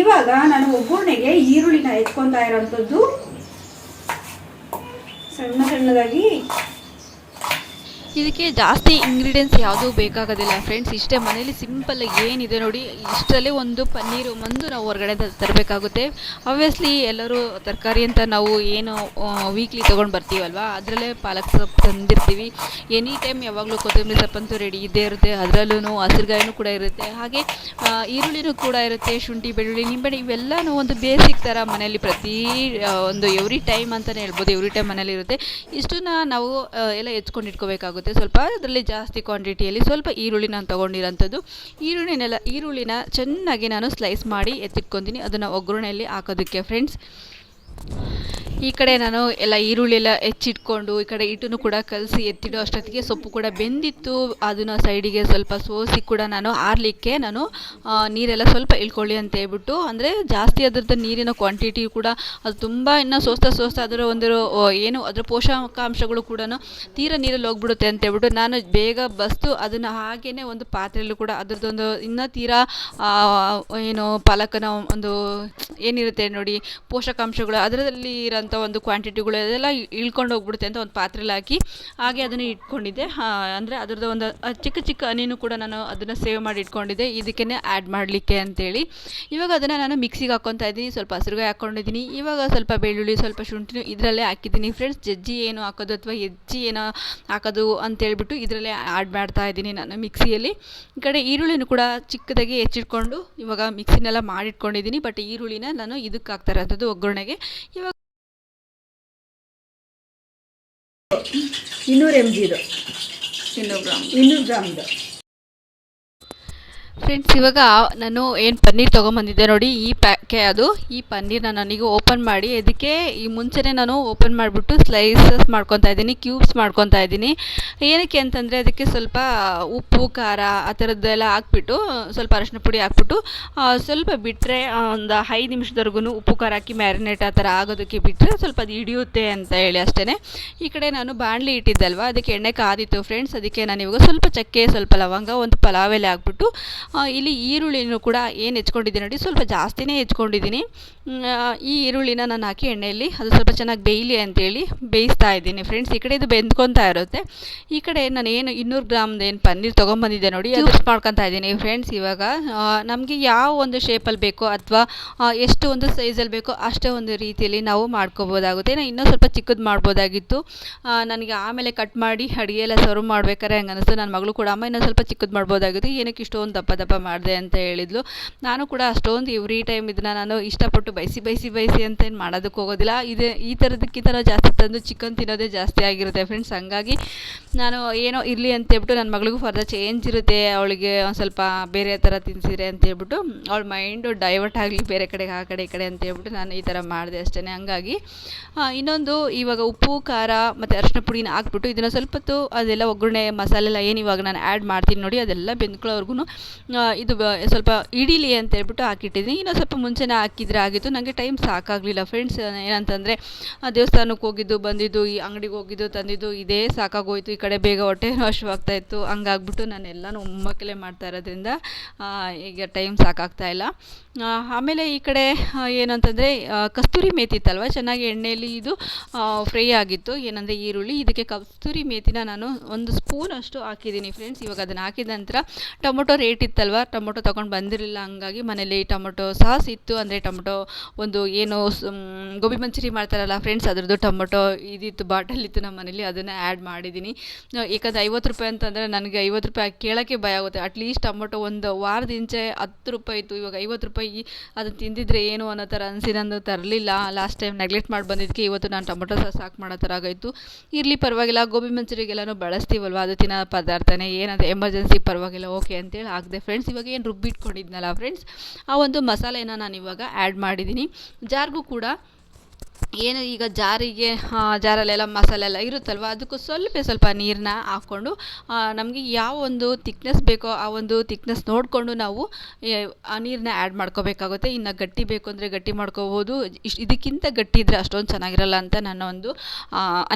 ಇವಾಗ ನಾನು ಒಗ್ಗರಣೆಗೆ ಈರುಳ್ಳಿನ ಎತ್ಕೊತಾ ಇರೋಂಥದ್ದು. ಸಣ್ಣ ಸಣ್ಣದಾಗಿ ಇದಕ್ಕೆ ಜಾಸ್ತಿ ಇಂಗ್ರೀಡಿಯೆಂಟ್ಸ್ ಯಾವುದೂ ಬೇಕಾಗೋದಿಲ್ಲ. ಫ್ರೆಂಡ್ಸ್ ಇಷ್ಟೇ ಮನೇಲಿ ಸಿಂಪಲ್ ಏನಿದೆ ನೋಡಿ, ಇಷ್ಟರಲ್ಲೇ ಒಂದು ಪನ್ನೀರು ಒಂದು ನಾವು ಹೊರಗಡೆ ತರಬೇಕಾಗುತ್ತೆ. ಆಬ್ವಿಯಸ್ಲಿ ಎಲ್ಲರೂ ತರಕಾರಿ ಅಂತ ನಾವು ಏನು ವೀಕ್ಲಿ ತೊಗೊಂಡು ಬರ್ತೀವಲ್ವ? ಅದರಲ್ಲೇ ಪಾಲಕ್ ಸೊಪ್ಪು ತಂದಿರ್ತೀವಿ. ಎನಿ ಟೈಮ್ ಯಾವಾಗಲೂ ಕೊತ್ತಂಬರಿ ಸೊಪ್ಪಂತೂ ರೆಡಿ ಇದ್ದೇ ಇರುತ್ತೆ. ಅದರಲ್ಲೂ ಹಸಿರುಗಾಯಿನೂ ಕೂಡ ಇರುತ್ತೆ. ಹಾಗೆ ಈರುಳ್ಳಿನೂ ಕೂಡ ಇರುತ್ತೆ, ಶುಂಠಿ, ಬೆಳ್ಳುಳ್ಳಿ ನಿಂಬೆಣ್ಣೆ ಇವೆಲ್ಲನೂ ಒಂದು ಬೇಸಿಕ್ ಥರ ಮನೆಯಲ್ಲಿ ಪ್ರತಿ ಒಂದು ಎವ್ರಿ ಟೈಮ್ ಅಂತಲೇ ಹೇಳ್ಬೋದು ಎವ್ರಿ ಟೈಮ್ ಮನೇಲಿ ಇರುತ್ತೆ. ಇಷ್ಟನ್ನ ನಾವು ಎಲ್ಲ ಹೆಚ್ಕೊಂಡು ಇಟ್ಕೋಬೇಕಾಗುತ್ತೆ ಸ್ವಲ್ಪ ಅದರಲ್ಲಿ ಜಾಸ್ತಿ ಕ್ವಾಂಟಿಟಿಯಲ್ಲಿ ಸ್ವಲ್ಪ ಈರುಳ್ಳಿ ನಾನು ತೊಗೊಂಡಿರೋಂಥದ್ದು. ಈರುಳ್ಳಿನೆಲ್ಲ ಈರುಳ್ಳಿನ ಚೆನ್ನಾಗಿ ನಾನು ಸ್ಲೈಸ್ ಮಾಡಿ ಎತ್ತಿಟ್ಕೊತೀನಿ. ಅದನ್ನು ಒಗ್ಗರಣೆಯಲ್ಲಿ ಹಾಕೋದಕ್ಕೆ ಫ್ರೆಂಡ್ಸ್ ಈ ಕಡೆ ನಾನು ಎಲ್ಲ ಈರುಳ್ಳಿ ಎಲ್ಲ ಹೆಚ್ಚಿಟ್ಕೊಂಡು ಈ ಕಡೆ ಹಿಟ್ಟನ್ನು ಕೂಡ ಕಲಸಿ ಎತ್ತಿಡೋ ಅಷ್ಟೊತ್ತಿಗೆ ಸೊಪ್ಪು ಕೂಡ ಬೆಂದಿತ್ತು. ಅದನ್ನು ಸೈಡಿಗೆ ಸ್ವಲ್ಪ ಸೋಸಿ ಕೂಡ ನಾನು ಆರಲಿಕ್ಕೆ ನಾನು ನೀರೆಲ್ಲ ಸ್ವಲ್ಪ ಇಳ್ಕೊಳ್ಳಿ ಅಂತ ಹೇಳ್ಬಿಟ್ಟು, ಅಂದರೆ ಜಾಸ್ತಿ ಅದರದ್ದು ನೀರಿನ ಕ್ವಾಂಟಿಟಿ ಕೂಡ ಅದು ತುಂಬ ಇನ್ನು ಸೋಸ್ತಾ ಸೋಸ್ತಾ ಅದರ ಒಂದು ಏನು ಅದರ ಪೋಷಕಾಂಶಗಳು ಕೂಡ ತೀರ ನೀರಲ್ಲಿ ಹೋಗ್ಬಿಡುತ್ತೆ ಅಂತ ಹೇಳ್ಬಿಟ್ಟು ನಾನು ಬೇಗ ಬಸ್ತು ಅದನ್ನು ಹಾಗೇ ಒಂದು ಪಾತ್ರೆಯಲ್ಲೂ ಕೂಡ ಅದರದ್ದೊಂದು ಇನ್ನೂ ತೀರಾ ಏನು ಪಾಲಕನ ಒಂದು ಏನಿರುತ್ತೆ ನೋಡಿ ಪೋಷಕಾಂಶಗಳು ಅದರಲ್ಲಿ ಇರೋಂಥ ಒಂದು ಕ್ವಾಂಟಿಟಿಗಳು ಅದೆಲ್ಲ ಇಳ್ಕೊಂಡು ಹೋಗ್ಬಿಡುತ್ತೆ ಅಂತ ಒಂದು ಪಾತ್ರೆಲಿ ಹಾಕಿ ಹಾಗೆ ಅದನ್ನು ಇಟ್ಕೊಂಡಿದ್ದೆ. ಅಂದರೆ ಅದರದ್ದು ಒಂದು ಚಿಕ್ಕ ಚಿಕ್ಕ ಹನಿನೂ ಕೂಡ ನಾನು ಅದನ್ನು ಸೇವ್ ಮಾಡಿ ಇಟ್ಕೊಂಡಿದ್ದೆ. ಇದಕ್ಕೇ ಆ್ಯಡ್ ಮಾಡಲಿಕ್ಕೆ ಅಂತೇಳಿ. ಇವಾಗ ಅದನ್ನು ನಾನು ಮಿಕ್ಸಿಗೆ ಹಾಕ್ಕೊತಾ ಇದ್ದೀನಿ. ಸ್ವಲ್ಪ ಹಸಿರುಗಾಯಿ ಹಾಕ್ಕೊಂಡಿದ್ದೀನಿ. ಇವಾಗ ಸ್ವಲ್ಪ ಬೆಳ್ಳುಳ್ಳಿ, ಸ್ವಲ್ಪ ಶುಂಠಿ ಇದರಲ್ಲೇ ಹಾಕಿದ್ದೀನಿ. ಫ್ರೆಂಡ್ಸ್ ಜಜ್ಜಿ ಏನು ಹಾಕೋದು ಅಥವಾ ಹೆಜ್ಜಿ ಏನೋ ಹಾಕೋದು ಅಂತೇಳ್ಬಿಟ್ಟು ಇದರಲ್ಲೇ ಆ್ಯಡ್ ಮಾಡ್ತಾ ಇದ್ದೀನಿ ನಾನು ಮಿಕ್ಸಿಯಲ್ಲಿ ಈ ಕಡೆ ಈರುಳ್ಳಿನೂ ಕೂಡ ಚಿಕ್ಕದಾಗಿ ಹೆಚ್ಚಿಟ್ಕೊಂಡು ಇವಾಗ ಮಿಕ್ಸಿನೆಲ್ಲ ಮಾಡಿಟ್ಕೊಂಡಿದ್ದೀನಿ. ಬಟ್ ಈರುಳ್ಳಿನ ನಾನು ಇದಕ್ಕೆ ಹಾಕ್ತಾ ಇರೋಂಥದ್ದು ಒಗ್ಗರಣೆಗೆ. ಇವಾಗ ಇನ್ನೂರು ಎಂ ಜಿದು ಇನ್ನೂರು ಗ್ರಾಮ್. ಇನ್ನೂರು ಗ್ರಾಮ್ದು. ಫ್ರೆಂಡ್ಸ್ ಇವಾಗ ನಾನು ಏನು ಪನ್ನೀರ್ ತೊಗೊಂಬಂದಿದ್ದೆ ನೋಡಿ, ಈ ಪ್ಯಾಕೆ ಅದು, ಈ ಪನ್ನೀರ್ನ ನನಗೆ ಓಪನ್ ಮಾಡಿ, ಅದಕ್ಕೆ ಈ ಮುಂಚೆನೇ ನಾನು ಓಪನ್ ಮಾಡಿಬಿಟ್ಟು ಸ್ಲೈಸಸ್ ಮಾಡ್ಕೊತಾ ಇದ್ದೀನಿ ಕ್ಯೂಬ್ಸ್ ಮಾಡ್ಕೊತಾ ಇದ್ದೀನಿ. ಏನಕ್ಕೆ ಅಂತಂದರೆ, ಅದಕ್ಕೆ ಸ್ವಲ್ಪ ಉಪ್ಪು, ಖಾರ ಆ ಥರದ್ದೆಲ್ಲ ಹಾಕ್ಬಿಟ್ಟು, ಸ್ವಲ್ಪ ಅರಶಿನ ಪುಡಿ ಹಾಕ್ಬಿಟ್ಟು ಸ್ವಲ್ಪ ಬಿಟ್ಟರೆ ಒಂದು ಐದು ನಿಮಿಷದವರೆಗೂ ಉಪ್ಪು, ಖಾರ ಹಾಕಿ ಮ್ಯಾರಿನೇಟ್ ಆ ಥರ ಆಗೋದಕ್ಕೆ ಬಿಟ್ಟರೆ ಸ್ವಲ್ಪ ಅದು ಹಿಡಿಯುತ್ತೆ ಅಂತ ಹೇಳಿ ಅಷ್ಟೇ ಈ ಕಡೆ ನಾನು ಬಾಣಲಿ ಇಟ್ಟಿದ್ದಲ್ವ ಅದಕ್ಕೆ ಎಣ್ಣೆ ಕಾದಿತ್ತು ಫ್ರೆಂಡ್ಸ್ ಅದಕ್ಕೆ ನಾನು ಇವಾಗ ಸ್ವಲ್ಪ ಚಕ್ಕೆ, ಸ್ವಲ್ಪ ಲವಂಗ, ಒಂದು ಪಲಾವ್ ಎಲೆ ಹಾಕ್ಬಿಟ್ಟು ಇಲ್ಲಿ ಈರುಳ್ಳಿನೂ ಕೂಡ ಏನು ಹೆಚ್ಕೊಂಡಿದ್ದೀನಿ ನೋಡಿ ಸ್ವಲ್ಪ ಜಾಸ್ತಿನೇ ಹೆಚ್ಕೊಂಡಿದ್ದೀನಿ. ಈ ಈರುಳ್ಳಿನ ನಾನು ಹಾಕಿ ಎಣ್ಣೆಯಲ್ಲಿ ಅದು ಸ್ವಲ್ಪ ಚೆನ್ನಾಗಿ ಬೇಯಲಿ ಅಂತೇಳಿ ಬೇಯಿಸ್ತಾ ಇದ್ದೀನಿ. ಫ್ರೆಂಡ್ಸ್ ಈ ಕಡೆ ಇದು ಬೆಂದ್ಕೊತಾ ಇರುತ್ತೆ. ಈ ಕಡೆ ನಾನು ಏನು ಇನ್ನೂರು ಗ್ರಾಮ್ದು ಏನು ಪನ್ನೀರ್ ತೊಗೊಂಬಂದಿದ್ದೆ ನೋಡಿ ಯೂಸ್ ಮಾಡ್ಕೊತಾ ಇದ್ದೀನಿ. ಫ್ರೆಂಡ್ಸ್ ಇವಾಗ ನಮಗೆ ಯಾವ ಒಂದು ಶೇಪಲ್ಲಿ ಬೇಕೋ ಅಥವಾ ಎಷ್ಟು ಒಂದು ಸೈಜಲ್ಲಿ ಬೇಕೋ ಅಷ್ಟೇ ಒಂದು ರೀತಿಯಲ್ಲಿ ನಾವು ಮಾಡ್ಕೋಬೋದಾಗುತ್ತೆ. ನಾನು ಇನ್ನೂ ಸ್ವಲ್ಪ ಚಿಕ್ಕದು ಮಾಡ್ಬೋದಾಗಿತ್ತು. ನನಗೆ ಆಮೇಲೆ ಕಟ್ ಮಾಡಿ ಅಡುಗೆ ಎಲ್ಲ ಸರ್ವ್ ಮಾಡ್ಬೇಕಾದ್ರೆ ಹಂಗೆ ಅನಿಸ್ತು. ನನ್ನ ಮಗಳು ಕೂಡ ಅಮ್ಮ ಇನ್ನೂ ಸ್ವಲ್ಪ ಚಿಕ್ಕದು ಮಾಡ್ಬೋದಾಗಿತ್ತು. ಏನಕ್ಕೆ ಇಷ್ಟೊಂದು ದಪ್ಪ ದಪ್ಪ ಮಾಡಿದೆ? ಅಂತ ಹೇಳಿದ್ಲು. ನಾನು ಕೂಡ ಅಷ್ಟೊಂದು ಇವ್ರಿ ಟೈಮ್ ಇದನ್ನ ನಾನು ಇಷ್ಟಪಟ್ಟು ಬಯಸಿ ಬಯಸಿ ಬಯಸಿ ಅಂತ ಏನು ಮಾಡೋದಕ್ಕೆ ಹೋಗೋದಿಲ್ಲ. ಇದೆ, ಈ ಥರದಕ್ಕಿಂತ ಜಾಸ್ತಿ ತಂದು ಚಿಕನ್ ತಿನ್ನೋದೇ ಜಾಸ್ತಿ ಆಗಿರುತ್ತೆ ಫ್ರೆಂಡ್ಸ್ ಹಂಗಾಗಿ ನಾನು ಏನೋ ಇರಲಿ ಅಂತ ಹೇಳ್ಬಿಟ್ಟು ನನ್ನ ಮಗಳಿಗೂ ಫರ್ದರ್ ಚೇಂಜ್ ಇರುತ್ತೆ. ಅವಳಿಗೆ ಒಂದು ಸ್ವಲ್ಪ ಬೇರೆ ಥರ ತಿನ್ಸಿದ್ರೆ ಅಂತ ಹೇಳ್ಬಿಟ್ಟು ಅವಳ ಮೈಂಡು ಡೈವರ್ಟ್ ಆಗಲಿ ಬೇರೆ ಕಡೆಗೆ ಆ ಕಡೆ, ಈ ಕಡೆ ಅಂತ ಹೇಳ್ಬಿಟ್ಟು ನಾನು ಈ ಥರ ಮಾಡಿದೆ ಅಷ್ಟೇ ಹಂಗಾಗಿ ಇನ್ನೊಂದು ಇವಾಗ ಉಪ್ಪು, ಖಾರ ಮತ್ತು ಅರಿಶಿನ ಪುಡಿನ ಹಾಕ್ಬಿಟ್ಟು ಇದನ್ನು ಸ್ವಲ್ಪ ಹೊತ್ತು ಅದೆಲ್ಲ ಒಗ್ಗರಣೆ ಮಸಾಲೆ ಎಲ್ಲ ಏನು ಇವಾಗ ನಾನು ಆ್ಯಡ್ ಮಾಡ್ತೀನಿ ನೋಡಿ, ಅದೆಲ್ಲ ಬೆಂದ್ಕೊಳ್ಳೋವರೆಗೂ ಇದು ಸ್ವಲ್ಪ ಇಡೀಲಿ ಅಂತ ಹೇಳ್ಬಿಟ್ಟು ಹಾಕಿಟ್ಟಿದ್ದೀನಿ. ಇನ್ನೊಂದು ಸ್ವಲ್ಪ ಮುಂಚೆನೇ ಹಾಕಿದ್ರೆ ಆಗಿತ್ತು. ನನಗೆ ಟೈಮ್ ಸಾಕಾಗಲಿಲ್ಲ. ಫ್ರೆಂಡ್ಸ್ ಏನಂತಂದರೆ ದೇವಸ್ಥಾನಕ್ಕೆ ಹೋಗಿದ್ದು, ಬಂದಿದ್ದು, ಈ ಅಂಗಡಿಗೆ ಹೋಗಿದ್ದು, ತಂದಿದ್ದು, ಇದೇ ಸಾಕಾಗೋಯಿತು. ಈ ಕಡೆ ಬೇಗ ಹೊಟ್ಟೆ ಹಶ್ವಾಗ್ತಾ ಇತ್ತು. ಹಂಗಾಗ್ಬಿಟ್ಟು ನಾನು ಎಲ್ಲನೂ ಒಮ್ಮಕ್ಕಲೇ ಮಾಡ್ತಾ ಇರೋದ್ರಿಂದ ಈಗ ಟೈಮ್ ಸಾಕಾಗ್ತಾ ಇಲ್ಲ. ಆಮೇಲೆ ಈ ಕಡೆ ಏನಂತಂದರೆ ಕಸ್ತೂರಿ ಮೇತಿ ಇತ್ತಲ್ವ? ಚೆನ್ನಾಗಿ ಎಣ್ಣೆಯಲ್ಲಿ ಇದು ಫ್ರೈ ಆಗಿತ್ತು. ಏನಂದರೆ ಈರುಳ್ಳಿ. ಇದಕ್ಕೆ ಕಸ್ತೂರಿ ಮೇತಿನ ನಾನು ಒಂದು ಸ್ಪೂನ್ ಅಷ್ಟು ಹಾಕಿದ್ದೀನಿ ಫ್ರೆಂಡ್ಸ್ ಇವಾಗ ಅದನ್ನು ಹಾಕಿದ ನಂತರ ಟೊಮೊಟೊ ರೇಟ್ ಇತ್ತಲ್ವ? ಟೊಮೊಟೊ ತೊಗೊಂಡು ಬಂದಿರಲಿಲ್ಲ. ಹಂಗಾಗಿ ಮನೇಲಿ ಟೊಮೊಟೊ ಸಾಸ್ ಇತ್ತು. ಅಂದರೆ ಟೊಮೊಟೊ ಒಂದು ಏನು ಗೋಬಿ ಮಂಚೂರಿ ಮಾಡ್ತಾರಲ್ಲ ಫ್ರೆಂಡ್ಸ್ ಅದರದ್ದು ಟೊಮೊಟೊ ಇದಿತ್ತು ಬಾಟಲ್ ಇತ್ತು ನಮ್ಮ ಮನೇಲಿ. ಅದನ್ನು ಆ್ಯಡ್ ಮಾಡಿದ್ದೀನಿ. ಆ, ಯಾಕಂದರೆ ಐವತ್ತು ರೂಪಾಯಿ ಅಂತಂದರೆ ನನಗೆ ಐವತ್ತು ರೂಪಾಯಿ ಕೇಳೋಕ್ಕೆ ಭಯ ಆಗುತ್ತೆ. ಅಟ್ಲೀಸ್ಟ್ ಟೊಮೊಟೊ ಒಂದು ವಾರದ ಇಂಚೆ ಹತ್ತು ರೂಪಾಯಿ ಇತ್ತು. ಇವಾಗ ಐವತ್ತು ರೂಪಾಯಿ ಅದನ್ನು ತಿಂದಿದ್ರೆ ಏನು ಅನ್ನೋ ಥರ ಅನಿಸಿ ತರಲಿಲ್ಲ. ಲಾಸ್ಟ್ ಟೈಮ್ ನೆಗ್ಲೆಕ್ಟ್ ಮಾಡಿ ಬಂದಿದ್ದಕ್ಕೆ ಇವತ್ತು ನಾನು ಟೊಮೊಟೊ ಸಾಸ್ ಹಾಕಿ ಮಾಡೋ ಥರ ಆಗೋಯ್ತು. ಇರಲಿ ಪರವಾಗಿಲ್ಲ, ಗೋಬಿ ಮಂಚೂರಿಗೆಲ್ಲನೂ ಬಳಸ್ತೀವಲ್ವ ಅದು ತಿನ್ನೋ ಪದಾರ್ಥನೇ? ಏನಂದರೆ ಎಮರ್ಜೆನ್ಸಿ ಪರವಾಗಿಲ್ಲ ಓಕೆ ಅಂತೇಳಿ ಹಾಕಿದೆ. ಫ್ರೆಂಡ್ಸ್ ಇವಾಗ ಏನು ರುಬ್ಬಿಟ್ಕೊಂಡಿದ್ನಲ್ಲ ಫ್ರೆಂಡ್ಸ್ ಆ ಒಂದು ಮಸಾಲೆನ ನಾನು ಇವಾಗ ಆ್ಯಡ್ ಮಾಡಿದ್ದೀನಿ. ಜಾರ್ಗೂ ಕೂಡ ಏನು ಈಗ ಜಾರಿಗೆ ಜಾರಲ್ಲೆಲ್ಲ ಮಸಾಲೆ ಎಲ್ಲ ಇರುತ್ತಲ್ವ? ಅದಕ್ಕೂ ಸ್ವಲ್ಪ ಸ್ವಲ್ಪ ನೀರನ್ನ ಹಾಕ್ಕೊಂಡು ನಮಗೆ ಯಾವ ಒಂದು ತಿಕ್ನೆಸ್ ಬೇಕೋ ಆ ಒಂದು ತಿಕ್ನೆಸ್ ನೋಡಿಕೊಂಡು ನಾವು ಆ ನೀರನ್ನ ಆ್ಯಡ್ ಮಾಡ್ಕೋಬೇಕಾಗುತ್ತೆ. ಇನ್ನು ಗಟ್ಟಿ ಬೇಕು ಅಂದರೆ ಗಟ್ಟಿ ಮಾಡ್ಕೋಬೋದು. ಇಶ್, ಇದಕ್ಕಿಂತ ಗಟ್ಟಿ ಇದ್ದರೆ ಅಷ್ಟೊಂದು ಚೆನ್ನಾಗಿರಲ್ಲ ಅಂತ ನನ್ನ ಒಂದು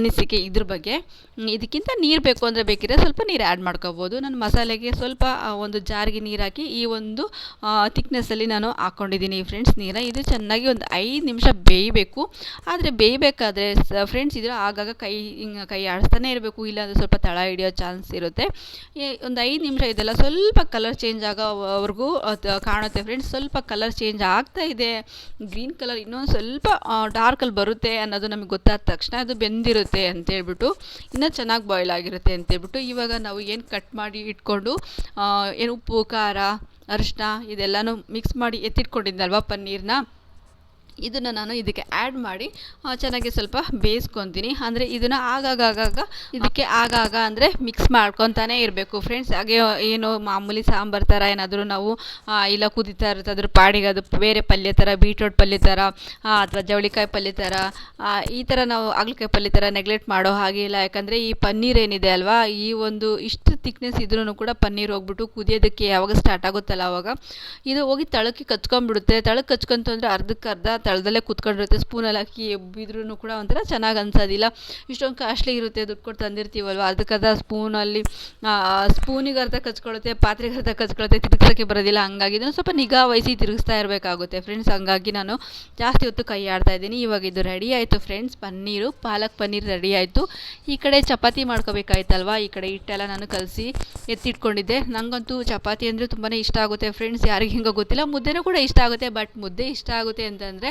ಅನಿಸಿಕೆ ಇದ್ರ ಬಗ್ಗೆ. ಇದಕ್ಕಿಂತ ನೀರು ಬೇಕು ಅಂದರೆ ಬೇಕಿದ್ರೆ ಸ್ವಲ್ಪ ನೀರು ಆ್ಯಡ್ ಮಾಡ್ಕೋಬೋದು. ನಾನು ಮಸಾಲೆಗೆ ಸ್ವಲ್ಪ ಒಂದು ಜಾರಿಗೆ ನೀರು ಹಾಕಿ ಈ ಒಂದು ತಿಕ್ನೆಸ್ಸಲ್ಲಿ ನಾನು ಹಾಕ್ಕೊಂಡಿದ್ದೀನಿ ಫ್ರೆಂಡ್ಸ್ ನೀರ ಇದು ಚೆನ್ನಾಗಿ ಒಂದು ಐದು ನಿಮಿಷ ಬೇಯಬೇಕು. ಆದರೆ ಬೇಯಬೇಕಾದ್ರೆ ಫ್ರೆಂಡ್ಸ್ ಇದ್ರೆ ಆಗಾಗ ಕೈ, ಹಿಂಗೆ ಕೈ ಆಡಿಸ್ತಾನೆ ಇರಬೇಕು, ಇಲ್ಲಾಂದರೆ ಸ್ವಲ್ಪ ತಳ ಹಿಡಿಯೋ ಚಾನ್ಸ್ ಇರುತ್ತೆ. ಒಂದು ಐದು ನಿಮಿಷ ಇದೆಲ್ಲ ಸ್ವಲ್ಪ ಕಲರ್ ಚೇಂಜ್ ಆಗೋವರೆಗೂ ಕಾಣುತ್ತೆ ಫ್ರೆಂಡ್ಸ್ ಸ್ವಲ್ಪ ಕಲರ್ ಚೇಂಜ್ ಆಗ್ತಾ ಇದೆ. ಗ್ರೀನ್ ಕಲರ್ ಇನ್ನೊಂದು ಸ್ವಲ್ಪ ಡಾರ್ಕಲ್ಲಿ ಬರುತ್ತೆ ಅನ್ನೋದು ನಮಗೆ ಗೊತ್ತಾದ ತಕ್ಷಣ ಅದು ಬೆಂದಿರುತ್ತೆ ಅಂತೇಳ್ಬಿಟ್ಟು ಇನ್ನೂ ಚೆನ್ನಾಗಿ ಬಾಯ್ಲ್ ಆಗಿರುತ್ತೆ ಅಂತೇಳ್ಬಿಟ್ಟು ಇವಾಗ ನಾವು ಏನು ಕಟ್ ಮಾಡಿ ಇಟ್ಕೊಂಡು ಏನು ಉಪ್ಪು, ಖಾರ ಅರಿಶಿನ ಇದೆಲ್ಲನೂ ಮಿಕ್ಸ್ ಮಾಡಿ ಎತ್ತಿಟ್ಕೊಂಡಿದ್ದಲ್ವ ಪನ್ನೀರನ್ನ ಇದನ್ನು ನಾನು ಇದಕ್ಕೆ ಆ್ಯಡ್ ಮಾಡಿ ಚೆನ್ನಾಗಿ ಸ್ವಲ್ಪ ಬೇಯಿಸ್ಕೊತೀನಿ. ಅಂದರೆ ಇದನ್ನು ಆಗಾಗ ಆಗಾಗ ಇದಕ್ಕೆ ಆಗಾಗ ಅಂದರೆ ಮಿಕ್ಸ್ ಮಾಡ್ಕೊತಾನೆ ಇರಬೇಕು. ಫ್ರೆಂಡ್ಸ್ ಹಾಗೆ ಏನು ಮಾಮೂಲಿ ಸಾಂಬಾರು ಥರ ಏನಾದರೂ ನಾವು ಇಲ್ಲ ಕುದಿತಾ ಇರುತ್ತೆ ಪಾಡಿಗೆ ಅದು ಬೇರೆ ಪಲ್ಯ ಥರ ಬೀಟ್ರೋಟ್ ಪಲ್ಯ ಥರ ಅಥವಾ ಜವಳಿಕಾಯಿ ಪಲ್ಯ ಥರ ಈ ಥರ ನಾವು ಹಾಗಲಕಾಯಿ ಪಲ್ಯ ಥರ ನೆಗ್ಲೆಕ್ಟ್ ಮಾಡೋ ಹಾಗೆ ಇಲ್ಲ. ಯಾಕಂದರೆ ಈ ಪನ್ನೀರ್ ಏನಿದೆ ಅಲ್ವಾ, ಈ ಒಂದು ಇಷ್ಟು ತಿಕ್ನೆಸ್ ಇದ್ರೂ ಕೂಡ ಪನ್ನೀರ್ ಹೋಗ್ಬಿಟ್ಟು ಕುದಿಯೋದಕ್ಕೆ ಯಾವಾಗ ಸ್ಟಾರ್ಟ್ ಆಗುತ್ತಲ್ಲ ಅವಾಗ, ಇದು ಹೋಗಿ ತಳಕ್ಕೆ ಕಚ್ಕೊಂಡ್ಬಿಡುತ್ತೆ. ತಳಕ್ಕೆ ಕಚ್ಕೊಂತು ಅಂದರೆ ಅರ್ಧಕ್ಕೆ ಅರ್ಧ ತಳದಲ್ಲೇ ಕೂತ್ಕೊಂಡಿರುತ್ತೆ. ಸ್ಪೂನಲ್ಲಿ ಹಾಕಿ ಎಬ್ಬಿದ್ರೂ ಕೂಡ ಒಂಥರ ಚೆನ್ನಾಗಿ ಅನ್ಸೋದಿಲ್ಲ. ಇಷ್ಟೊಂದು ಕಾಸ್ಟ್ಲಿ ಇರುತ್ತೆ, ದುಡ್ಡು ಕೊಟ್ಟು ತಂದಿರ್ತೀವಲ್ವ? ಅದಕ್ಕರ್ಧ ಸ್ಪೂನಲ್ಲಿ ಸ್ಪೂನಿಗೆ ಅರ್ಧ ಕಚ್ಕೊಳುತ್ತೆ, ಪಾತ್ರೆಗೆ ಅರ್ಧ ಕಚ್ಕೊಳುತ್ತೆ ತಿರುಗಿಸೋಕ್ಕೆ ಬರೋದಿಲ್ಲ. ಹಂಗಾಗಿ ಇದನ್ನು ಸ್ವಲ್ಪ ನಿಗಾ ವಹಿಸಿ ತಿರುಗಿಸ್ತಾ ಇರಬೇಕಾಗುತ್ತೆ. ಫ್ರೆಂಡ್ಸ್ ಹಂಗಾಗಿ ನಾನು ಜಾಸ್ತಿ ಹೊತ್ತು ಕೈ ಆಡ್ತಾ ಇದ್ದೀನಿ. ಇವಾಗ ಇದು ರೆಡಿ ಆಯಿತು ಫ್ರೆಂಡ್ಸ್ ಪನ್ನೀರು, ಪಾಲಕ್ ಪನ್ನೀರ್ ರೆಡಿ ಆಯಿತು. ಈ ಕಡೆ ಚಪಾತಿ ಮಾಡ್ಕೋಬೇಕಾಯ್ತಲ್ವ? ಈ ಕಡೆ ಹಿಟ್ಟೆಲ್ಲ ನಾನು ಕಲಸಿ ಎತ್ತಿಟ್ಕೊಂಡಿದ್ದೆ. ನನಗಂತೂ ಚಪಾತಿ ಅಂದರೆ ತುಂಬಾ ಇಷ್ಟ ಆಗುತ್ತೆ. ಫ್ರೆಂಡ್ಸ್ ಯಾರಿಗೆ ಹಿಂಗೆ ಗೊತ್ತಿಲ್ಲ. ಮುದ್ದೆನೂ ಕೂಡ ಇಷ್ಟ ಆಗುತ್ತೆ ಬಟ್ ಮುದ್ದೆ ಇಷ್ಟ ಆಗುತ್ತೆ ಅಂತಂದರೆ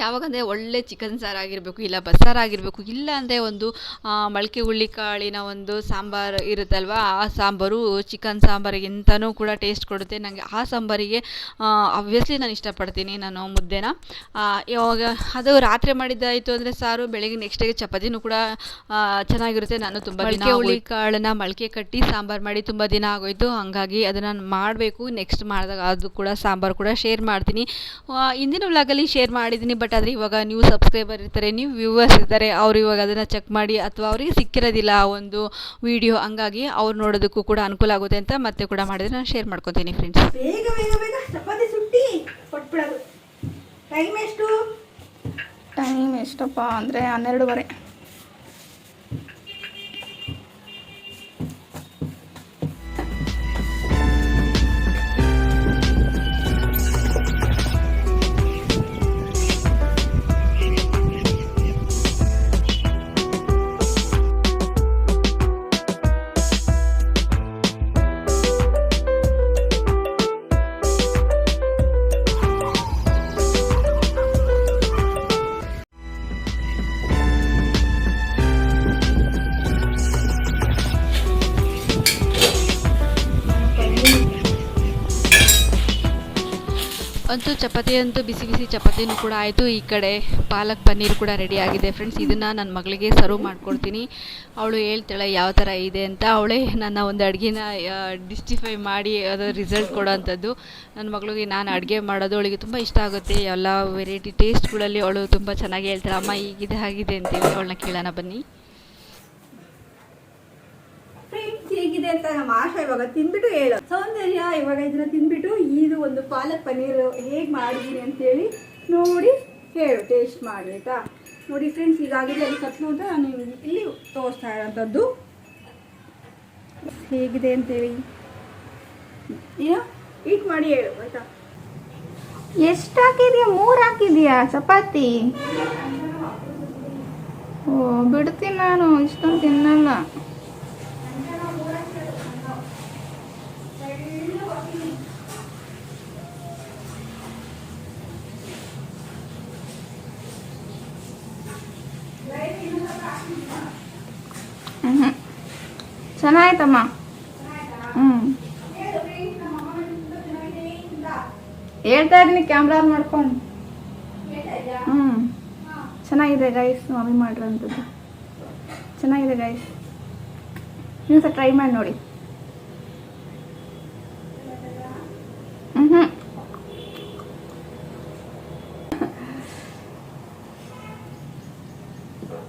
ಯಾವಾಗಂದರೆ ಒಳ್ಳೆ ಚಿಕನ್ ಸಾರು ಆಗಿರಬೇಕು ಇಲ್ಲ ಬಸ್ಸಾರಾಗಿರಬೇಕು ಇಲ್ಲ ಅಂದರೆ ಒಂದು ಮೊಳಕೆ ಹುಳ್ಳಿ ಕಾಳಿನ ಒಂದು ಸಾಂಬಾರು ಇರುತ್ತಲ್ವಾ ಆ ಸಾಂಬಾರು ಚಿಕನ್ ಸಾಂಬಾರಿಗಿಂತನೂ ಕೂಡ ಟೇಸ್ಟ್ ಕೊಡುತ್ತೆ. ನನಗೆ ಆ ಸಾಂಬಾರಿಗೆ ಅಬ್ವಿಯಸ್ಲಿ ನಾನು ಇಷ್ಟಪಡ್ತೀನಿ ನಾನು ಮುದ್ದೆನ. ಇವಾಗ ಅದು ರಾತ್ರಿ ಮಾಡಿದ್ದಾಯಿತು ಅಂದರೆ ಸಾರು ಬೆಳಗ್ಗೆ ನೆಕ್ಸ್ಟ್ ಡೇಗೆ ಚಪಾತಿನೂ ಕೂಡ ಚೆನ್ನಾಗಿರುತ್ತೆ. ನಾನು ತುಂಬ ಮೊಳಕೆ ಹುಳಿ ಕಾಳನ್ನ ಮೊಳಕೆ ಕಟ್ಟಿ ಸಾಂಬಾರು ಮಾಡಿ ತುಂಬ ದಿನ ಆಗೋಯ್ತು. ಹಾಗಾಗಿ ಅದನ್ನು ಮಾಡಬೇಕು. ನೆಕ್ಸ್ಟ್ ಮಾಡಿದಾಗ ಅದು ಕೂಡ ಸಾಂಬಾರು ಕೂಡ ಶೇರ್ ಮಾಡ್ತೀನಿ. ಇಂದಿನ ಹಿಂದಿನ ವ್ಲಾಗಲ್ಲಿ ಶೇರ್ ಮಾಡಿದ್ದೀನಿ ಬಟ್ ಆದರೆ ಇವಾಗ ನ್ಯೂ ಸಬ್ಸ್ಕ್ರೈಬರ್ ಇರ್ತಾರೆ ನ್ಯೂ ವ್ಯೂವರ್ಸ್ ಇರ್ತಾರೆ ಅವ್ರು ಇವಾಗ ಅದನ್ನು ಚೆಕ್ ಮಾಡಿ ಅಥವಾ ಅವರಿಗೆ ಸಿಕ್ಕಿರೋದಿಲ್ಲ ಆ ಒಂದು ವಿಡಿಯೋ ಹಂಗಾಗಿ ಅವ್ರು ನೋಡೋದಕ್ಕೂ ಕೂಡ ಅನುಕೂಲ ಆಗುತ್ತೆ ಅಂತ ಮತ್ತೆ ಕೂಡ ಮಾಡಿದ್ರೆ ನಾನು ಶೇರ್ ಮಾಡ್ಕೊತೀನಿ ಫ್ರೆಂಡ್ಸ್ ಬೇಗ ಬೇಗ ಬೇಗ ಚಪಾತಿ ಸುಟ್ಟಿ ಕೊಟ್ಬಿಡೋದು. ಟೈಮ್ ಎಷ್ಟು? ಟೈಮ್ ಎಷ್ಟಪ್ಪ ಅಂದರೆ ಹನ್ನೆರಡುವರೆ. ಅಂತೂ ಚಪಾತಿ ಅಂತೂ ಬಿಸಿ ಬಿಸಿ ಚಪಾತಿನೂ ಕೂಡ ಆಯಿತು. ಈ ಕಡೆ ಪಾಲಕ್ ಪನ್ನೀರ್ ಕೂಡ ರೆಡಿ ಆಗಿದೆ ಫ್ರೆಂಡ್ಸ್ ಇದನ್ನು ನನ್ನ ಮಗಳಿಗೆ ಸರ್ವ್ ಮಾಡ್ಕೊಡ್ತೀನಿ. ಅವಳು ಹೇಳ್ತಾಳೆ ಯಾವ ಥರ ಇದೆ ಅಂತ. ಅವಳೇ ನನ್ನ ಒಂದು ಅಡುಗೆನ ಡಿಸ್ಟಿಫೈ ಮಾಡಿ ಅದರ ರಿಸಲ್ಟ್ ಕೊಡೋವಂಥದ್ದು ನನ್ನ ಮಗಳಿಗೆ ನಾನು ಅಡುಗೆ ಮಾಡೋದು ಅವಳಿಗೆ ತುಂಬ ಇಷ್ಟ ಆಗುತ್ತೆ. ಎಲ್ಲ ವೆರೈಟಿ ಟೇಸ್ಟ್ಗಳಲ್ಲಿ ಅವಳು ತುಂಬ ಚೆನ್ನಾಗಿ ಹೇಳ್ತಾಳೆ. ಅಮ್ಮ ಈಗಿದೆ ಹಾಗಿದೆ ಅಂತೇಳಿ ಅವಳನ್ನ ಕೇಳೋಣ ಬನ್ನಿ ಫ್ರೆಂಡ್ಸ್ ಹೇಗಿದೆ ಅಂತ ನಮ್ಮ ಆಶಾ ಇವಾಗ ತಿನ್ಬಿಟ್ಟು ಹೇಳು. ಸೌಂದರ್ಯ ಇವಾಗ ಇದನ್ನ ತಿನ್ಬಿಟ್ಟು ಇದು ಒಂದು ಪಾಲಕ್ ಪನ್ನೀರ್ ಹೇಗೆ ಮಾಡಿದೀನಿ ಅಂತೇಳಿ ನೋಡಿ ಹೇಳು ಟೇಸ್ಟ್ ಮಾಡಿ ಆಯ್ತಾ? ನೋಡಿ ಫ್ರೆಂಡ್ಸ್ ಈಗಾಗಲೇ ಅಲ್ಲಿ ಕತ್ಲು ಅಂತ ನಾನು ನಿಮ್ಗೆ ಇಲ್ಲಿ ತೋರಿಸ್ತಾ ಇರೋಂಥದ್ದು. ಹೇಗಿದೆ ಅಂತೇಳಿ ಏನೋ ಈಟ್ ಮಾಡಿ ಹೇಳು, ಆಯ್ತಾ? ಎಷ್ಟು ಹಾಕಿದ್ಯಾ? ಮೂರು ಹಾಕಿದ್ಯಾ ಚಪಾತಿ? ಓ, ಬಿಡ್ತೀನಿ ನಾನು, ಇಷ್ಟೊಂದು ತಿನ್ನಲ್ಲ. ಚೆನ್ನಾಯ್ತಮ್ಮ. ಹ್ಞೂ ಹೇಳ್ತಾ ಇದ್ದೀನಿ ಕ್ಯಾಮ್ರಾ ಮಾಡ್ಕೊಂಡು. ಹ್ಞೂ ಚೆನ್ನಾಗಿದೆ ಗೈಸ್ ಮಮ್ಮಿ ಮಾಡಿರೋಂಥದ್ದು. ಚೆನ್ನಾಗಿದೆ ಗೈಸ್ ನೀವು ಸಹ ಟ್ರೈ ಮಾಡಿ ನೋಡಿ. ಹ್ಞೂ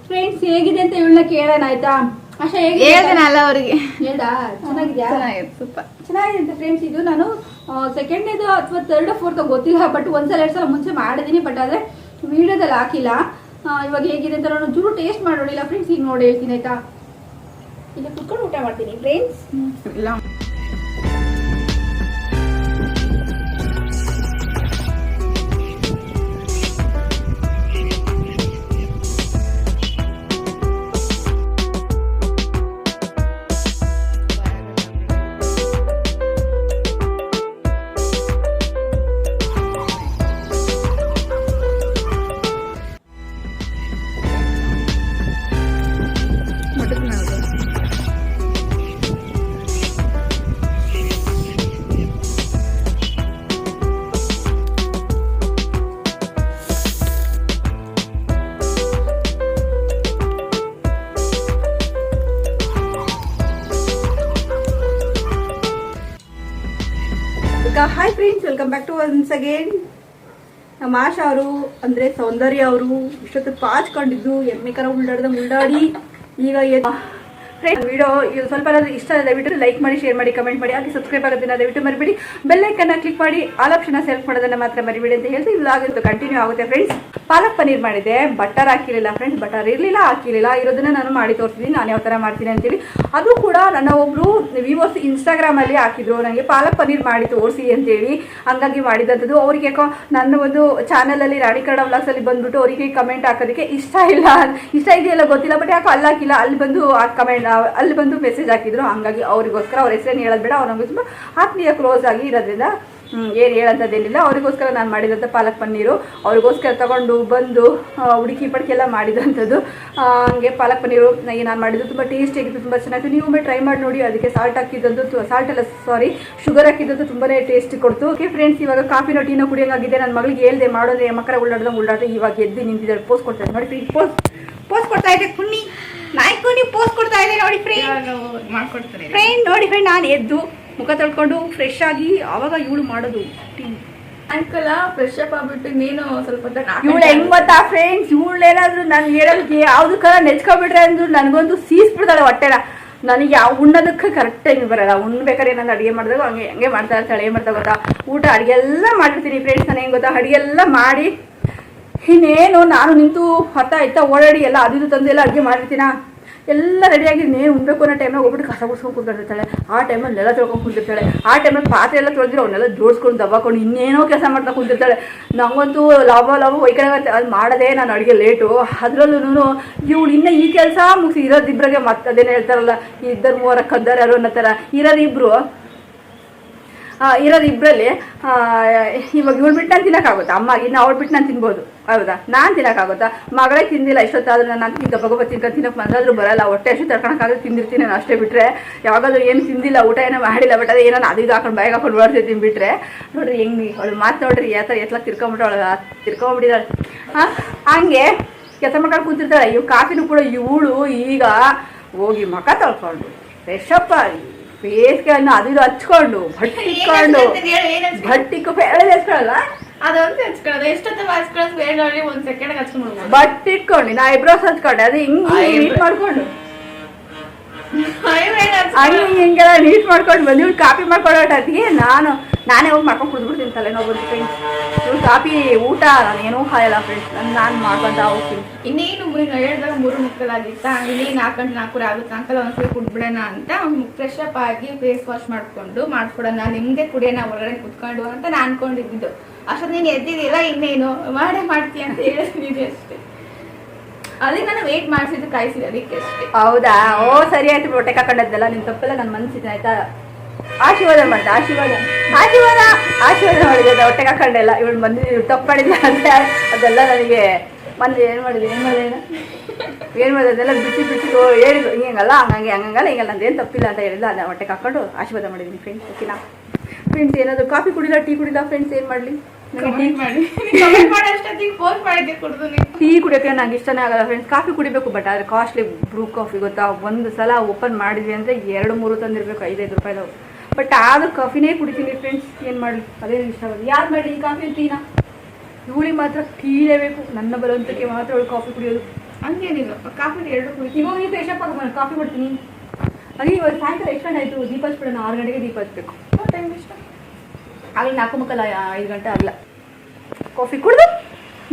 ಫ್ರೆಂಡ್ಸ್ ಹೇಗಿದೆ ಅಂತ ಕೇಳೋಣ ಆಯ್ತಾ? ಹೇಳ್ದೇನಲ್ಲ ಅವರಿಗೆ. ಹೇಳ್ದಾ? ಚೆನ್ನಾಗಿದ್ಯಾ? ಚೆನ್ನಾಗಿದೆ ಸೂಪರ್ ಚೆನ್ನಾಗಿದೆ ಅಂತ ಫ್ರೆಂಡ್ಸ್ ಇದು ನಾನು ಸೆಕೆಂಡ್ ಇದು ಅಥವಾ ತರ್ಡ್ ಫೋರ್ತ್ ಗೊತ್ತಿಲ್ಲ ಬಟ್ ಒಂದ್ಸಲ ಎರಡು ಸಲ ಮುಂಚೆ ಮಾಡಿದ್ದೀನಿ ಬಟ್ ಆದರೆ ವಿಡಿಯೋದಲ್ಲಿ ಹಾಕಿಲ್ಲ. ಇವಾಗ ಹೇಗಿದೆ ಅಂತ ನಾನು ಚೂರು ಟೇಸ್ಟ್ ಮಾಡೋಣ ನೋಡಿಲ್ಲ ಫ್ರೆಂಡ್ಸ್ ಈಗ ನೋಡಿ ಹೇಳ್ತೀನಿ ಆಯ್ತಾ? ಇಲ್ಲ ಕುತ್ಕೊಂಡು ಊಟ ಮಾಡ್ತೀನಿ. ಫ್ರೆಂಡ್ಸ್ ಇಲ್ಲ. ಒನ್ಸ್ ಅಗೇನ್ ನಮ್ಮ ಆಶಾ ಅವರು, ಅಂದ್ರೆ ಸೌಂದರ್ಯ ಅವರು ಇಷ್ಟೊತ್ತು ಪಾಚ್ಕೊಂಡಿದ್ದು, ಎಮ್ಮೆ ಕರ ಉಳ್ಳಾಡ್ದ ಉಳ್ಳಾಡಿ ಈಗ ವಿಡಿಯೋ ಸ್ವಲ್ಪ ಇಷ್ಟ ದಯವಿಟ್ಟು ಲೈಕ್ ಮಾಡಿ ಶೇರ್ ಮಾಡಿ ಕಮೆಂಟ್ ಮಾಡಿ, ಹಾಗೆ ಸಬ್ಸ್ಕ್ರೈಬ್ ಆಗೋದನ್ನ ದಯವಿಟ್ಟು ಮರಿಬೇಡಿ. ಬೆಲ್ಲೈಕನ್ನ ಕ್ಲಿಕ್ ಮಾಡಿ ಆಲ್ ಆಪ್ಷನ್ ಸೆಲೆಕ್ಟ್ ಮಾಡೋದನ್ನ ಮಾತ್ರ ಮರಿಬೇಡಿ ಅಂತ ಹೇಳಿ ಇದು ಕಂಟಿನ್ಯೂ ಆಗುತ್ತೆ ಫ್ರೆಂಡ್ಸ್ ಪಾಲಕ್ ಪನ್ನೀರ್ ಮಾಡಿದೆ. ಬಟರ್ ಹಾಕಿರಲಿಲ್ಲ ಫ್ರೆಂಡ್ಸ್ ಬಟರ್ ಇರಲಿಲ್ಲ, ಹಾಕಿರಲಿಲ್ಲ. ಇರೋದನ್ನ ನಾನು ಮಾಡಿ ತೋರಿಸಿದ್ದೀನಿ ನಾನು ಯಾವ ಥರ ಮಾಡ್ತೀನಿ ಅಂತೇಳಿ. ಅದು ಕೂಡ ನನ್ನ ಒಬ್ಬರು ವಿವೋಸ್ ಇನ್ಸ್ಟಾಗ್ರಾಮಲ್ಲಿ ಹಾಕಿದ್ರು. ನನಗೆ ಪಾಲಕ್ ಪನ್ನೀರ್ ಮಾಡಿ ತೋರಿಸಿ ಅಂತೇಳಿ ಹಂಗಾಗಿ ಮಾಡಿದಂಥದ್ದು. ಅವ್ರಿಗೆ ಯಾಕೋ ನನ್ನ ಒಂದು ಚಾನಲಲ್ಲಿ ರಾಣಿ ಕನ್ನಡ ವ್ಲಾಗ್ಸಲ್ಲಿ ಬಂದ್ಬಿಟ್ಟು ಅವರಿಗೆ ಕಮೆಂಟ್ ಹಾಕೋದಕ್ಕೆ ಇಷ್ಟ ಇಲ್ಲ. ಇಷ್ಟ ಇದೆಯಲ್ಲ ಗೊತ್ತಿಲ್ಲ ಬಟ್ ಯಾಕೋ ಅಲ್ಲಿ ಹಾಕಿಲ್ಲ. ಅಲ್ಲಿ ಬಂದು ಆ ಕಮೆಂಟ್ ಅಲ್ಲಿ ಬಂದು ಮೆಸೇಜ್ ಹಾಕಿದ್ರು. ಹಂಗಾಗಿ ಅವ್ರಿಗೋಸ್ಕರ ಅವ್ರ ಹೆಸರೇನು ಹೇಳೋದು ಬೇಡ. ಅವ್ರ ನಮಗೆ ತುಂಬ ಆತ್ಮೀಯ ಕ್ಲೋಸ್ ಆಗಿ ಇರೋದ್ರಿಂದ ಏನು ಹೇಳೋಂಥದ್ದೇನಿಲ್ಲ ಅವರಿಗೋಸ್ಕರ ನಾನು ಮಾಡಿದಂಥ ಪಾಲಕ್ ಪನ್ನೀರು ಅವ್ರಿಗೋಸ್ಕರ ತಗೊಂಡು ಬಂದು ಹುಡುಕಿ ಪಡ್ಕೆಲ್ಲ ಮಾಡಿದಂಥದ್ದು ಹಂಗೆ ಪಾಲಕ್ ಪನ್ನೀರು ನಾನು ಮಾಡಿದ್ದು ತುಂಬ ಟೇಸ್ಟಿಯಾಗಿತ್ತು ತುಂಬ ಚೆನ್ನಾಗಿತ್ತು. ನೀವು ಒಮ್ಮೆ ಟ್ರೈ ಮಾಡಿ ನೋಡಿ ಅದಕ್ಕೆ ಸಾಲ್ಟ್ ಹಾಕಿದ್ದಂದು ಸಾಲ್ಟ್ ಎಲ್ಲ ಸಾರಿ ಶುಗರ್ ಹಾಕಿದ್ದದ್ದು ತುಂಬಾ ಟೇಸ್ಟ್ ಕೊಡ್ತು. ಓಕೆ ಫ್ರೆಂಡ್ಸ್ ಇವಾಗ ಕಾಫಿ ಟೀನೋ ಕುಡಿಯೋಂಗಾಗಿದೆ. ನನ್ನ ಮಗಳಿಗೆ ಹೇಳ್ದೆ ಮಾಡೋದೇ ಮಕ್ಕಳ ಉಳ್ಳಾಡ್ದಂಗೆ ಉಳ್ಳಾಡ್ದೆ. ಇವಾಗ ಎದ್ದು ನಿಂತಿದ್ದಾರೆ ಪೋಸ್ ಕೊಡ್ತಾರೆ ನೋಡಿ ಫ್ರೀ ಪೋಸ್ ಪೋಸ್ ಕೊಡ್ತಾ ಇದೆ ಕುನ್ನಿ ನಾಯ್ಕು ನೀವು ಪೋಸ್ ಕೊಡ್ತಾ ಇದೆ ನೋಡಿ ಫ್ರೀ ಫ್ರೆಂಡ್ ನೋಡಿ ಫ್ರೆಂಡ್ ನಾನು ಎದ್ದು ಮುಖ ತೊಳ್ಕೊಂಡು ಫ್ರೆಶ್ ಆಗಿ ಅವಾಗ ಇವಳು ಮಾಡೋದು ಟೀ ಅಂಕಲ ಫ್ರೆಶ್ ಅಪ್ ಆಗ್ಬಿಟ್ಟು ನೀನು ಸ್ವಲ್ಪ ಹೊತ್ತು ಇವಳು ಹೆಂಗ್ ಗೊತ್ತಾ ಫ್ರೆಂಡ್ಸ್ ಇವಳೇನಾದ್ರು ನನ್ಗೆ ನಾನು ಹೇಳೋದಕ್ಕೆ ಯಾವ್ದು ಕರ ನೆಚ್ಕೊಬಿಟ್ರೆ ಅಂದ್ರು ನನಗೊಂದು ಸೀಸ್ಬಿಡ್ತಾಳೆ ಹೊಟ್ಟೆನ. ನನಗೆ ಯಾವ ಉಣ್ಣೋದಕ್ಕೆ ಕರೆಕ್ಟ್ ಟೈಮ್ ಬರಲ್ಲ. ಉಣ್ಬೇಕಾದ್ರೆ ನಾನು ಅಡುಗೆ ಮಾಡಿದಾಗ ಹಂಗೆ ಹಂಗೆ ಮಾಡ್ತಾ ಇರ್ತಾಳೆ ಏನು ಮಾಡ್ತಾ ಗೊತ್ತಾ? ಊಟ ಅಡುಗೆ ಎಲ್ಲ ಮಾಡಿರ್ತೀನಿ ಫ್ರೆಂಡ್ಸ್ ನಾನು ಹೆಂಗೆ ಗೊತ್ತಾ? ಅಡುಗೆ ಎಲ್ಲ ಮಾಡಿ ಇನ್ನೇನು ನಾನು ನಿಂತು ಹತ್ತ ಇತ್ತ ಓಡಾಡಿ ಎಲ್ಲ ಅದು ಇದು ತಂದು ಎಲ್ಲ ಅಡುಗೆ ಮಾಡಿರ್ತೀನ ಎಲ್ಲ ರೆಡಿಯಾಗಿ ನೇನು ಉಣ್ಬೇಕು ಅನ್ನೋ ಟೈಮ್ನಾಗ ಹೋಗ್ಬಿಟ್ಟು ಕಸ ಗುಡ್ಸ್ಕೊಂಡು ಕೂತ್ಕೊಂಡಿರ್ತಾಳೆ ಆ ಟೈಮಲ್ಲಿ ನೆಲ ತೊಳ್ಕೊಂಡು ಕುಂತಿರ್ತಾಳೆ ಆ ಟೈಮಲ್ಲಿ ಪಾತ್ರೆ ಎಲ್ಲ ತೊಳೆದ್ರೆ ಅವನ್ನೆಲ್ಲ ಜೋಡಿಸ್ಕೊಂಡು ದಬ್ಬಾಕೊಂಡು ಇನ್ನೇನೋ ಕೆಲಸ ಮಾಡ್ತಾ ಕುಂತಿರ್ತಾಳೆ ನಂಗಂತೂ ಲಾಭ ಲಾಭ ಒಯ್ಕೊಳಗತ್ತೆ ಅದು ಮಾಡದೆ ನಾನು ಅಡುಗೆ ಲೇಟು ಅದರಲ್ಲೂ ಇವಳು ಇನ್ನೂ ಈ ಕೆಲಸ ಮುಗಿಸಿ ಇರೋದಿಬ್ಬರಿಗೆ ಮತ್ತೆ ಅದೇನೇ ಹೇಳ್ತಾರಲ್ಲ ಇದ್ದರ್ ಮೂವರ ಕದ್ದಾರ ಯಾರು ಅನ್ನೋ ಥರ ಇರೋದಿಬ್ರು ಆ, ಇರೋದು ಇಬ್ಬರಲ್ಲಿ ಇವಾಗ ಇವಳು ಬಿಟ್ಟು ನಾನು ತಿನ್ನೋಕ್ಕಾಗುತ್ತಾ? ಅಮ್ಮ, ಇನ್ನು ಅವಳು ಬಿಟ್ಟು ನಾನು ತಿನ್ಬೋದು. ಹೌದಾ? ನಾನು ತಿನ್ನೋಕ್ಕಾಗುತ್ತಾ? ಮಗಳೇ ತಿಂದಿಲ್ಲ, ಇಷ್ಟೊತ್ತಾದ್ರೂ ನಾನು ತಿಂಕ ಗಬ್ಬ ತಿನ್ಕೊಂಡು ತಿನ್ನೋಕೆ ಬಂದಾದ್ರೂ ಬರಲ್ಲ. ಹೊಟ್ಟೆ ಅಷ್ಟು ತಡ್ಕೊಳಕ್ಕಾದ್ರೂ ತಿಂದಿರ್ತೀನಿ ನಾನು ಅಷ್ಟೇ ಬಿಟ್ಟರೆ ಯಾವಾಗಲೂ ಏನು ತಿಂದಿಲ್ಲ, ಊಟ ಏನೋ ಮಾಡಿಲ್ಲ ಬಟ್ ಅದೇ ಏನೋ ಅದು ಇದು ಹಾಕೊಂಡು ಬಾಯಿಗೆ ಹಾಕೊಂಡು ಬರ್ತೀವಿ ಬಿಟ್ಟರೆ ನೋಡ್ರಿ, ಹೆಂಗೆ ಅವಳು ಮಾತು ನೋಡ್ರಿ ಯಾವ ಥರ ಎತ್ಲ ತಿರ್ಕೊಂಬಿಟ್ಟವಳು ತಿರ್ಕೊಂಬಿಟ್ಟಿದ್ದಾಳೆ ಹಾಂ ಹಂಗೆ ಕೆಲಸ ಮಾಡ್ಕೊಂಡು ಕೂತಿರ್ತಾಳೆ. ಇವು ಕಾಫಿನೂ ಕೂಡ ಇವಳು ಈಗ ಹೋಗಿ ಮಖ ತೊಳ್ಕೊಂಡು, ಫ್ರೆಶ್ ಅಪ್ ಆಗಿ. ಫೇಸ್ಗೆ ಅನ್ನ ಅದು ಇದು ಹಚ್ಕೊಂಡು ಬಟ್ಟೆ ಇಟ್ಕೊಂಡು ಬಟ್ಟೆ ಇಕ್ಕು ಹೇಳೋದು ಹಚ್ಕೊಳ್ಳಲ್ಲ ಅದಂತ ಹಚ್ಕೊಳ್ಳೋದು ಎಷ್ಟೊತ್ತ ಹಚ್ಕೊಳ್ಳೋದು ಬೇಡ ನೋಡಿ ಒಂದ್ ಸೆಕೆಂಡ್ ಹಚ್ಕೊಂಡ್ಬಿಡ್ಬೋದು ಬಟ್ಟೆ ಇಟ್ಕೊಂಡು ನಾ ಐಬ್ರೋಸ್ ಹಚ್ಕೊಂಡೆ ಅದು ಹಿಂಗೆ ನೀಟ್ ಮಾಡ್ಕೊಂಡು ಹಂಗೆ ಹಿಂಗೆಲ್ಲ ನೀಟ್ ಮಾಡ್ಕೊಂಡು ಬಂದು ಇವ್ಳು ಕಾಫಿ ಮಾಡ್ಕೊಳ್ಳೋ ಅದಕ್ಕೆ ನಾನು ನಾನೇ ಹೋಗಿ ಮಾಡ್ಕೊಂಡು ಕುಡಿದ್ಬಿಡ್ತೀನಿ ತಲೆನೋವು ಬಂದು ಫ್ರೆಂಡ್ಸ್ ಇವ್ಳು ಕಾಫಿ ಊಟ ನಾನು ಏನೂ ಹಾಯಲ್ಲ ಫ್ರೆಂಡ್ಸ್ ನಾನು ನಾನು ಮಾಡ್ಕೊಂತ ಹೋಗ್ತೀನಿ. ಇನ್ನೇನು ಹೇಳಿದಾಗ ಮೂರು ಮುಕ್ಕಲಾಗಿತ್ತಾ ಇನ್ನೇನು ನಾಲ್ಕು ಗಂಟೆ ನಾಲ್ಕೂವರೆ ಆಗುತ್ತೆ ಅಂಕಲ್ ಒಂದ್ಸರಿ ಕುಡ್ಬಿಡೋಣ ಅಂತ ಫ್ರೆಶ್ ಅಪ್ ಆಗಿ ಫೇಸ್ ವಾಶ್ ಮಾಡಿಕೊಂಡು ಮಾಡ್ಕೊಡೋಣ ನಿಮಗೆ ಕುಡಿಯೋಣ ಒಳಗಡೆ ಕುತ್ಕೊಂಡು ಅಂತ ನಾನು ಅನ್ಕೊಂಡಿದ್ದು. ಅಷ್ಟೊತ್ತು ನೀನು ಎದ್ದಿದ್ದೀರಾ ಇನ್ನೇನು? ಮಾಡೇ ಮಾಡ್ತೀಯ ಅಂತ ಹೇಳಿದ್ದೀನಿ ಅಷ್ಟೇ. ಅದಕ್ಕೆ ನಾನು ವೇಟ್ ಮಾಡಿಸಿದ್ದು ಕಾಯಿಸಿದೆ ಅದಕ್ಕೆ ಅಷ್ಟೇ. ಹೌದಾ? ಓ ಸರಿ ಆಯ್ತು ಹೊಟ್ಟೆ ಕಾಕೊಂಡದ್ದೆಲ್ಲ. ನಿಮ್ಮ ತಪ್ಪೆಲ್ಲ ನನ್ನ ಮನಸ್ಸಿದೆ ಆಯ್ತಾ? ಆಶೀರ್ವಾದ ಮಾಡ್ತಾ ಆಶೀರ್ವಾದ. ಆಶೀರ್ವಾದ ಆಶೀರ್ವಾದ ಮಾಡಿದೆ ಅದು ಹಾಕೊಂಡೆಲ್ಲ ಇವಳು ಬಂದು ಇವ್ಳು ತಪ್ಪು ಮಾಡಿಲ್ಲ ಅಂತ. ಅದೆಲ್ಲ ನನಗೆ ಬಂದು ಏನು ಮಾಡಿದೆ ಏನು ಮಾಡಿದೆ ಏನು ಮಾಡಿದೆ ಅದೆಲ್ಲ ಬಿಸಿ ಬಿಸಿ ಓ ಹೇಳಿದ್ರು ಹಿಂಗಲ್ಲ ಹಂಗಂಗೆ ಹಂಗಂಗಲ್ಲ ಹಿಂಗಲ್ಲ ಏನು ತಪ್ಪಿಲ್ಲ ಅಂತ ಹೇಳಿಲ್ಲ ಅದನ್ನ ಹೊಟ್ಟೆಗೆ ಹಾಕೊಂಡು ಆಶೀರ್ವಾದ ಮಾಡಿದ್ದೀನಿ ಫ್ರೆಂಡ್ಸ್ ಓಕೆನಾ ಫ್ರೆಂಡ್ಸ್ ಏನಾದರೂ ಕಾಫಿ ಕುಡಿಲ್ಲ ಟೀ ಕುಡಿಲ್ಲ ಫ್ರೆಂಡ್ಸ್ ಏನು ಮಾಡಲಿ? ಟೀ ಕುಡಿಯೋಕೆ ನಂಗೆ ಇಷ್ಟನೇ ಆಗಲ್ಲ ಫ್ರೆಂಡ್ಸ್ ಕಾಫಿ ಕುಡಿಬೇಕು ಬಟ್ ಆದರೆ ಕಾಸ್ಟ್ಲಿ ಬ್ರೂ ಕಾಫಿ ಗೊತ್ತಾ? ಒಂದು ಸಲ ಓಪನ್ ಮಾಡಿದ್ವಿ ಅಂದರೆ ಎರಡು ಮೂರು ತಂದಿರಬೇಕು ಐದೈದು ರೂಪಾಯಿದವು. ಬಟ್ ಆದ್ರೂ ಕಾಫಿನೇ ಕುಡಿತೀನಿ ಫ್ರೆಂಡ್ಸ್ ಏನು ಮಾಡಲಿ? ಅದೇ ಇಷ್ಟ ಆಗೋದು. ಯಾರು ಮಾಡಲಿ ಕಾಫಿ ಟೀನಾ ಇವಳಿಗೆ ಮಾತ್ರ ಟೀನೇ ಬೇಕು. ನನ್ನ ಬಲವಂತಕ್ಕೆ ಮಾತ್ರ ಅವಳು ಕಾಫಿ ಕುಡಿಯೋದು. ಹಂಗೇನಿಲ್ಲ. ಕಾಫಿ ಎರಡು ಕುಡಿತೀನಿ. ಇವಾಗ ನೀವು ಅಪ್ ಕಾಫಿ ಕೊಡ್ತೀನಿ ಹಾಗೆ ಇವಾಗ ಸಾಯಂಕಾಲ ಎಷ್ಟು ಗಂಟೆ ಆಯಿತು? ದೀಪ ಹಚ್ಬಿಡೋಣ. ಆರು ಗಂಟೆಗೆ ದೀಪ ಹಚ್ಬೇಕು. ಟೈಮ್ ಇಷ್ಟ. ಆಗಲಿ ನಾಲ್ಕು ಮುಕ್ಕಲ್ಲ ಐದು ಗಂಟೆ ಆಗಲ್ಲ ಕಾಫಿ ಕುಡಿದು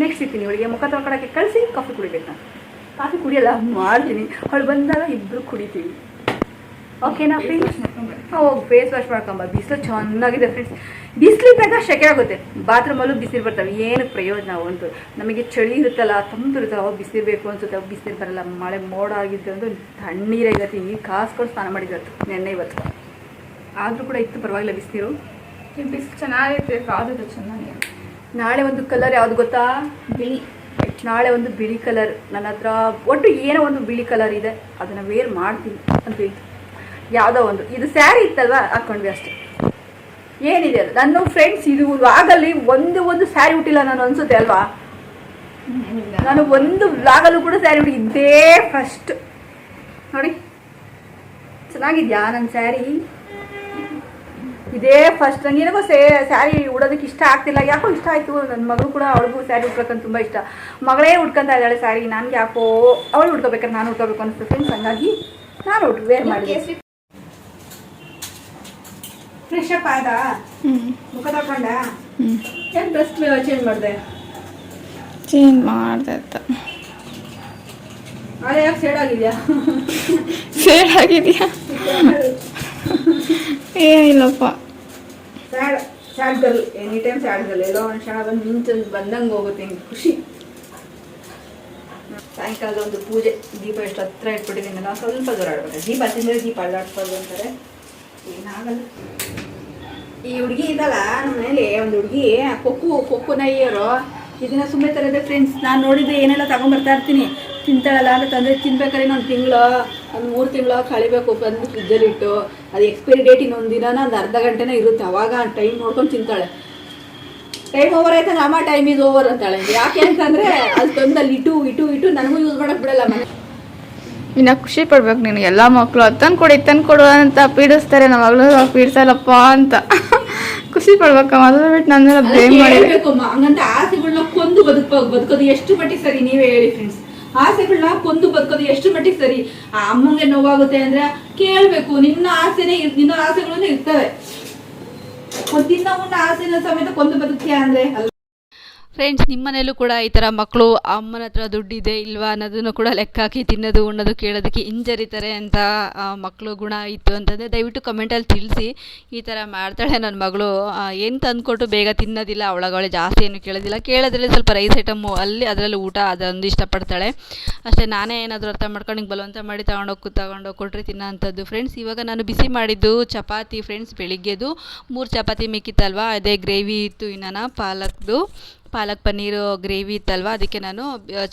ನೆಕ್ಸ್ಟ್ ಇರ್ತೀನಿ. ಇವಳಿಗೆ ಮುಖ ತೊಳ್ಕೊಳಕ್ಕೆ ಕಳಿಸಿ ಕಾಫಿ ಕುಡಿಬೇಕು ನಾನು. ಕಾಫಿ ಕುಡಿಯಲ್ಲ ಮಾಡ್ತೀನಿ. ಅವಳು ಬಂದಾಗ ಇಬ್ಬರು ಕುಡಿತೀವಿ. ಓಕೆನಾ ಫ್ರೆಂಡ್ಸ್ ಹೋಗಿ ಫೇಸ್ ವಾಶ್ ಮಾಡ್ಕೊಂಬ ಬಿಸಿಲು ಚೆನ್ನಾಗಿದೆ ಫ್ರೆಂಡ್ಸ್ ಬಿಸಿಲಿದ್ದಾಗ ಸೆಕೆ ಆಗುತ್ತೆ ಬಾತ್ರೂಮಲ್ಲೂ ಬಿಸಿಲು ಬರ್ತವೆ. ಏನು ಪ್ರಯೋಜನ ಒಂದು ನಮಗೆ ಚಳಿ ಇರುತ್ತಲ್ಲ ತಂಪು ಇರುತ್ತಲ್ಲ ಅವಾಗ ಬಿಸಿಲು ಬೇಕು ಅನ್ಸುತ್ತೆ. ಅವಾಗ ಬಿಸಿಲು ಬರಲ್ಲ. ಮಳೆ ಮೋಡ ಆಗಿದ್ದು ಒಂದು ತಣ್ಣೀರಾಗತ್ತೆ ಈಗ ಕಾಸ್ಕೊಂಡು ಸ್ನಾನ ಮಾಡಿದ್ದು ನೆನ್ನೆ ಇವತ್ತು. ಆದರೂ ಕೂಡ ಇತ್ತು ಪರವಾಗಿಲ್ಲ ಬಿಸಿನೀರು. ಬಿಸಿಲು ಚೆನ್ನಾಗಿರುತ್ತೆ ಕಾದದ್ದು ಚೆನ್ನಾಗಿ ನಾಳೆ ಒಂದು ಕಲರ್ ಯಾವ್ದು ಗೊತ್ತಾ? ಬಿಳಿ. ನಾಳೆ ಒಂದು ಬಿಳಿ ಕಲರ್. ನನ್ನ ಹತ್ರ ಒಟ್ಟು ಏನೋ ಒಂದು ಬಿಳಿ ಕಲರ್ ಇದೆ. ಅದನ್ನು ವೇರ್ ಮಾಡ್ತೀನಿ ಅಂತ ಹೇಳ್ತು. ಯಾವುದೋ ಒಂದು. ಇದು ಸ್ಯಾರಿ ಇತ್ತಲ್ವಾ? ಹಾಕೊಂಡ್ವಿ ಅಷ್ಟೇ. ಏನಿದೆ ಅದು? ನನ್ನ ಫ್ರೆಂಡ್ಸ್ ಇದು ವ್ಲಾಗಲ್ಲಿ ಒಂದು ಒಂದು ಸ್ಯಾರಿ ಉಟ್ಟಿಲ್ಲ ನಾನು ಅನ್ಸುತ್ತೆ ಅಲ್ವಾ? ನಾನು ಒಂದು ವ್ಲಾಗಲ್ಲೂ ಕೂಡ ಸ್ಯಾರಿ ಉಟ್ಟಿ ಇದ್ದೇ ಫಸ್ಟ್ ನೋಡಿ. ಚೆನ್ನಾಗಿದ್ಯಾ ನನ್ನ ಸ್ಯಾರಿ ಇದೇ ಫಸ್ಟ್ ನಂಗೆ ಸೇ ಸ್ಯಾರಿ ಉಡೋದಕ್ಕೆ ಇಷ್ಟ ಆಗ್ತಿಲ್ಲ. ಯಾಕೋ ಇಷ್ಟ ಆಯಿತು. ನನ್ನ ಮಗಳು ಕೂಡ ಅವಳಿಗೂ ಸ್ಯಾರಿ ಉಟ್ಬೇಕಂತ ತುಂಬ ಇಷ್ಟ. ಮಗಳೇ ಉಟ್ಕೊಂತ ಇದ್ದಾಳೆ ಸ್ಯಾರಿ ನನಗೆ ಯಾಕೋ ಅವಳು ಉಟ್ಕೋಬೇಕಾದ್ರೆ ನಾನು ಉಟ್ಕೋಬೇಕು ಅನಿಸ್ತು ಫ್ರೆಂಡ್ಸ್ ಹಂಗಾಗಿ ನಾನು ಉಟ್ ವೇರ್ ಮಾಡಿದೆ ಫ್ರೆಶ್ ಅಪ್ ಆದ? ಮುಖ ತಕೊಂಡ ಏನು ಡ್ರೆಸ್ ಚೇಂಜ್ ಮಾಡಿದೆ? ಚೇಂಜ್ ಮಾಡಿದೆ ಅಂತ. ಅದೇ ಯಾಕೆ ಸೇಡ್ ಆಗಿದೆಯಾ? ಸೇಡ್ ಆಗಿದೆಯಾ? ಏನಿಲ್ಲಪ್ಪ. Sad sad any time sad girl ಎಲ್ಲೋ ಒಂದು ಕ್ಷಣ ಬಂದು ನಿಂತು ಬಂದಂಗೆ ಹೋಗುತ್ತೆ ಹಿಂಗೆ ಖುಷಿ. ಸಾಯಂಕಾಲದ ಒಂದು ಪೂಜೆ ದೀಪ ಎಷ್ಟು ಹತ್ರ ಇಟ್ಬಿಟ್ಟಿದ್ದೀನಲ್ಲ ಸ್ವಲ್ಪ ದೂರ ಆಡ್ಬೇಕು ದೀಪ ತಿಂದರೆ ದೀಪ ಅಲ್ಲಾಡ್ಬಾರ್ದು ಅಂತಾರೆ. ಏನಾಗಲ್ಲ. ಈ ಹುಡುಗಿ ಇದಲ್ಲ ನಮ್ಮ ಮನೇಲಿ ಒಂದು ಹುಡುಗಿ ಕೊಕ್ಕು ಕೊಕ್ಕು ನೈಯರು ಇದನ್ನ ಸುಮ್ಮನೆ ತರದೆ ಫ್ರೆಂಡ್ಸ್ ನಾನು ನೋಡಿದ್ರೆ ಏನೆಲ್ಲ ತಗೊಂಡ್ಬರ್ತಾ ಇರ್ತೀನಿ. ತಿಂತಾಳಲ್ಲ ಅಂತ ತಂದರೆ ತಿನ್ಬೇಕಾದ್ರೆ ಇನ್ನೊಂದು ತಿಂಗಳು, ಒಂದು ಮೂರು ತಿಂಗಳು ಕಳಿಬೇಕು ಬಂದು ಫ್ರಿಜ್ಜಲ್ಲಿ ಇಟ್ಟು. ಅದು ಎಕ್ಸ್ಪೈರಿ ಡೇಟ್ ಇನ್ನೊಂದು ದಿನನ ಒಂದು ಅರ್ಧ ಗಂಟೆನೇ ಇರುತ್ತೆ. ಅವಾಗ ಟೈಮ್ ನೋಡ್ಕೊಂಡು ತಿಂತಾಳೆ. ಟೈಮ್ ಓವರ್ ಐತೆ ಅಮ್ಮ ಟೈಮ್ ಇಸ್ ಓವರ್ ಅಂತಾಳೆ. ಯಾಕೆ ಅಂತಂದ್ರೆ ಅದು ತಂದಲ್ಲಿ ಇಟ್ಟು ಇಟ್ಟು ಇಟ್ಟು ನನಗೂ ಯೂಸ್ ಮಾಡಕ್ ಬಿಡಲ್ಲ ಮನೆ. ಇನ್ನ ಖುಷಿ ಪಡ್ಬೇಕು ನೀನು. ಎಲ್ಲ ಮಕ್ಕಳು ಅದು ಕೊಡು ತಂದ್ಕೊಡು ಕೊಡು ಅಂತ ಪೀಡಿಸ್ತಾರೆ. ನಮ್ಮ ಮಗಳು ಪೀಡಿಸಲ್ಲಪ್ಪ ಅಂತ. ಖುಷಿ ಪಡ್ಬೇಕಮ್ಮ. ಅದನ್ನ ಬಿಟ್ಟು ನನ್ನೆಲ್ಲ ಬ್ಲೇಮ್ ಮಾಡಿದೆ ಅಮ್ಮ ಹಂಗಂತ ಆಸೆಗಳನ್ನ ಕೊಂದು ಬದುಕ ಬದುಕೋದು ಎಷ್ಟು ಮಟ್ಟಿಗೆ ಸರಿ ನೀವೇ ಹೇಳಿ ಫ್ರೆಂಡ್ಸ್ ಆಸೆಗಳನ್ನ ಕೊಂದು ಬದುಕೋದು ಎಷ್ಟು ಮಟ್ಟಿಗೆ ಸರಿ? ಆ ಅಮ್ಮಂಗೆ ನೋವಾಗುತ್ತೆ ಅಂದ್ರೆ ಕೇಳ್ಬೇಕು. ನಿನ್ನ ಆಸೆನೆ ನಿನ್ನ ಆಸೆಗಳನ್ನ ಇರ್ತವೆ. ಒಂದಿನ ಮುನ್ನ ಆಸೆನ ಸಮೇತ ಕೊಂದು ಬದುಕ್ತೀಯ ಅಂದ್ರೆ? ಫ್ರೆಂಡ್ಸ್ ನಿಮ್ಮ ಕೂಡ ಈ ಥರ ಮಕ್ಕಳು ಅಮ್ಮನ ಹತ್ರ ದುಡ್ಡಿದೆ ಇಲ್ವಾ ಅನ್ನೋದನ್ನು ಕೂಡ ಲೆಕ್ಕ ಹಾಕಿ ತಿನ್ನೋದು, ಉಣ್ಣೋದು, ಕೇಳೋದಕ್ಕೆ ಹಿಂಜರಿತಾರೆ ಅಂತ ಮಕ್ಕಳು ಗುಣ ಇತ್ತು ಅಂತಂದರೆ ದಯವಿಟ್ಟು ಕಮೆಂಟಲ್ಲಿ ತಿಳಿಸಿ ಈ ಥರ ಮಾಡ್ತಾಳೆ ನನ್ನ ಮಗಳು. ಏನು ತಂದುಕೊಟ್ಟು ಬೇಗ ತಿನ್ನೋದಿಲ್ಲ ಅವಳಗವಳೆ ಜಾಸ್ತಿ ಏನು ಕೇಳೋದಿಲ್ಲ. ಕೇಳೋದ್ರಲ್ಲಿ ಸ್ವಲ್ಪ ರೈಸ್ ಐಟಮ್ಮು ಅಲ್ಲಿ ಅದರಲ್ಲಿ ಊಟ ಅದೊಂದು ಇಷ್ಟಪಡ್ತಾಳೆ. ಅಷ್ಟೇ ನಾನೇ ಏನಾದರೂ ಅರ್ಥ ಮಾಡ್ಕೊಂಡು ಹಿಂಗೆ ಬಲವಂತ ಮಾಡಿ ತಗೊಂಡೋಗಿ ತಗೊಂಡೋಗಿ ಕೊಟ್ಟರೆ ತಿನ್ನೋ ಅಂಥದ್ದು ಫ್ರೆಂಡ್ಸ್ ಇವಾಗ ನಾನು ಬಿಸಿ ಮಾಡಿದ್ದು ಚಪಾತಿ ಫ್ರೆಂಡ್ಸ್ ಬೆಳಿಗ್ಗೆದು ಮೂರು ಚಪಾತಿ ಮಿಕ್ಕಿತ್ತಲ್ವಾ? ಅದೇ ಗ್ರೇವಿ ಇತ್ತು ಇನ್ನ ಪಾಲಕ್ದು. ಪಾಲಕ್ ಪನ್ನೀರು, ಗ್ರೇವಿ ಇತ್ತಲ್ವ? ಅದಕ್ಕೆ ನಾನು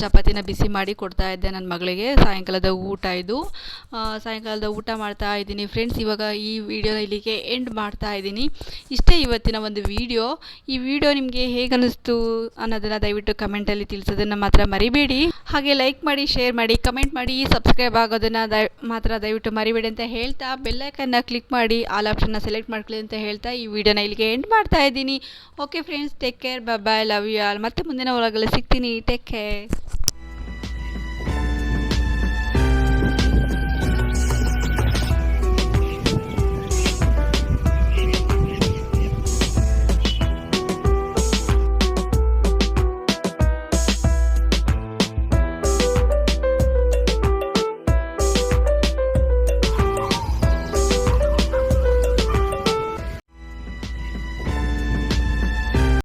ಚಪಾತಿನ ಬಿಸಿ ಮಾಡಿ ಕೊಡ್ತಾ ಇದ್ದೆ ನನ್ನ ಮಗಳಿಗೆ. ಸಾಯಂಕಾಲದ ಊಟ ಇದು. ಸಾಯಂಕಾಲದ ಊಟ ಮಾಡ್ತಾ ಇದ್ದೀನಿ ಫ್ರೆಂಡ್ಸ್ ಇವಾಗ ಈ ವಿಡಿಯೋನ ಇಲ್ಲಿಗೆ ಎಂಡ್ ಮಾಡ್ತಾ ಇದ್ದೀನಿ. ಇಷ್ಟೇ ಇವತ್ತಿನ ಒಂದು ವಿಡಿಯೋ ಈ ವಿಡಿಯೋ ನಿಮಗೆ ಹೇಗೆ ಅನ್ನಿಸ್ತು ಅನ್ನೋದನ್ನು ದಯವಿಟ್ಟು ಕಮೆಂಟಲ್ಲಿ ತಿಳಿಸೋದನ್ನು ಮಾತ್ರ ಮರಿಬೇಡಿ. ಹಾಗೆ ಲೈಕ್ ಮಾಡಿ ಶೇರ್ ಮಾಡಿ ಕಮೆಂಟ್ ಮಾಡಿ ಸಬ್ಸ್ಕ್ರೈಬ್ ಆಗೋದನ್ನು ದಯ, ಮಾತ್ರ ದಯವಿಟ್ಟು ಮರಿಬೇಡಿ ಅಂತ ಹೇಳ್ತಾ ಬೆಲ್ಲೈಕನ್ನ ಕ್ಲಿಕ್ ಮಾಡಿ ಆಲ್ ಆಪ್ಷನ್ನ ಸೆಲೆಕ್ಟ್ ಮಾಡ್ಕೊಳ್ಳಿ ಅಂತ ಹೇಳ್ತಾ ಈ ವಿಡಿಯೋನ ಇಲ್ಲಿಗೆ ಎಂಡ್ ಮಾಡ್ತಾ ಇದ್ದೀನಿ. Okay friends take care bye love you ಮತ್ತೆ ಮುಂದಿನ ಒಳಗಲ್ಲಿ ಸಿಗ್ತೀನಿ. Take care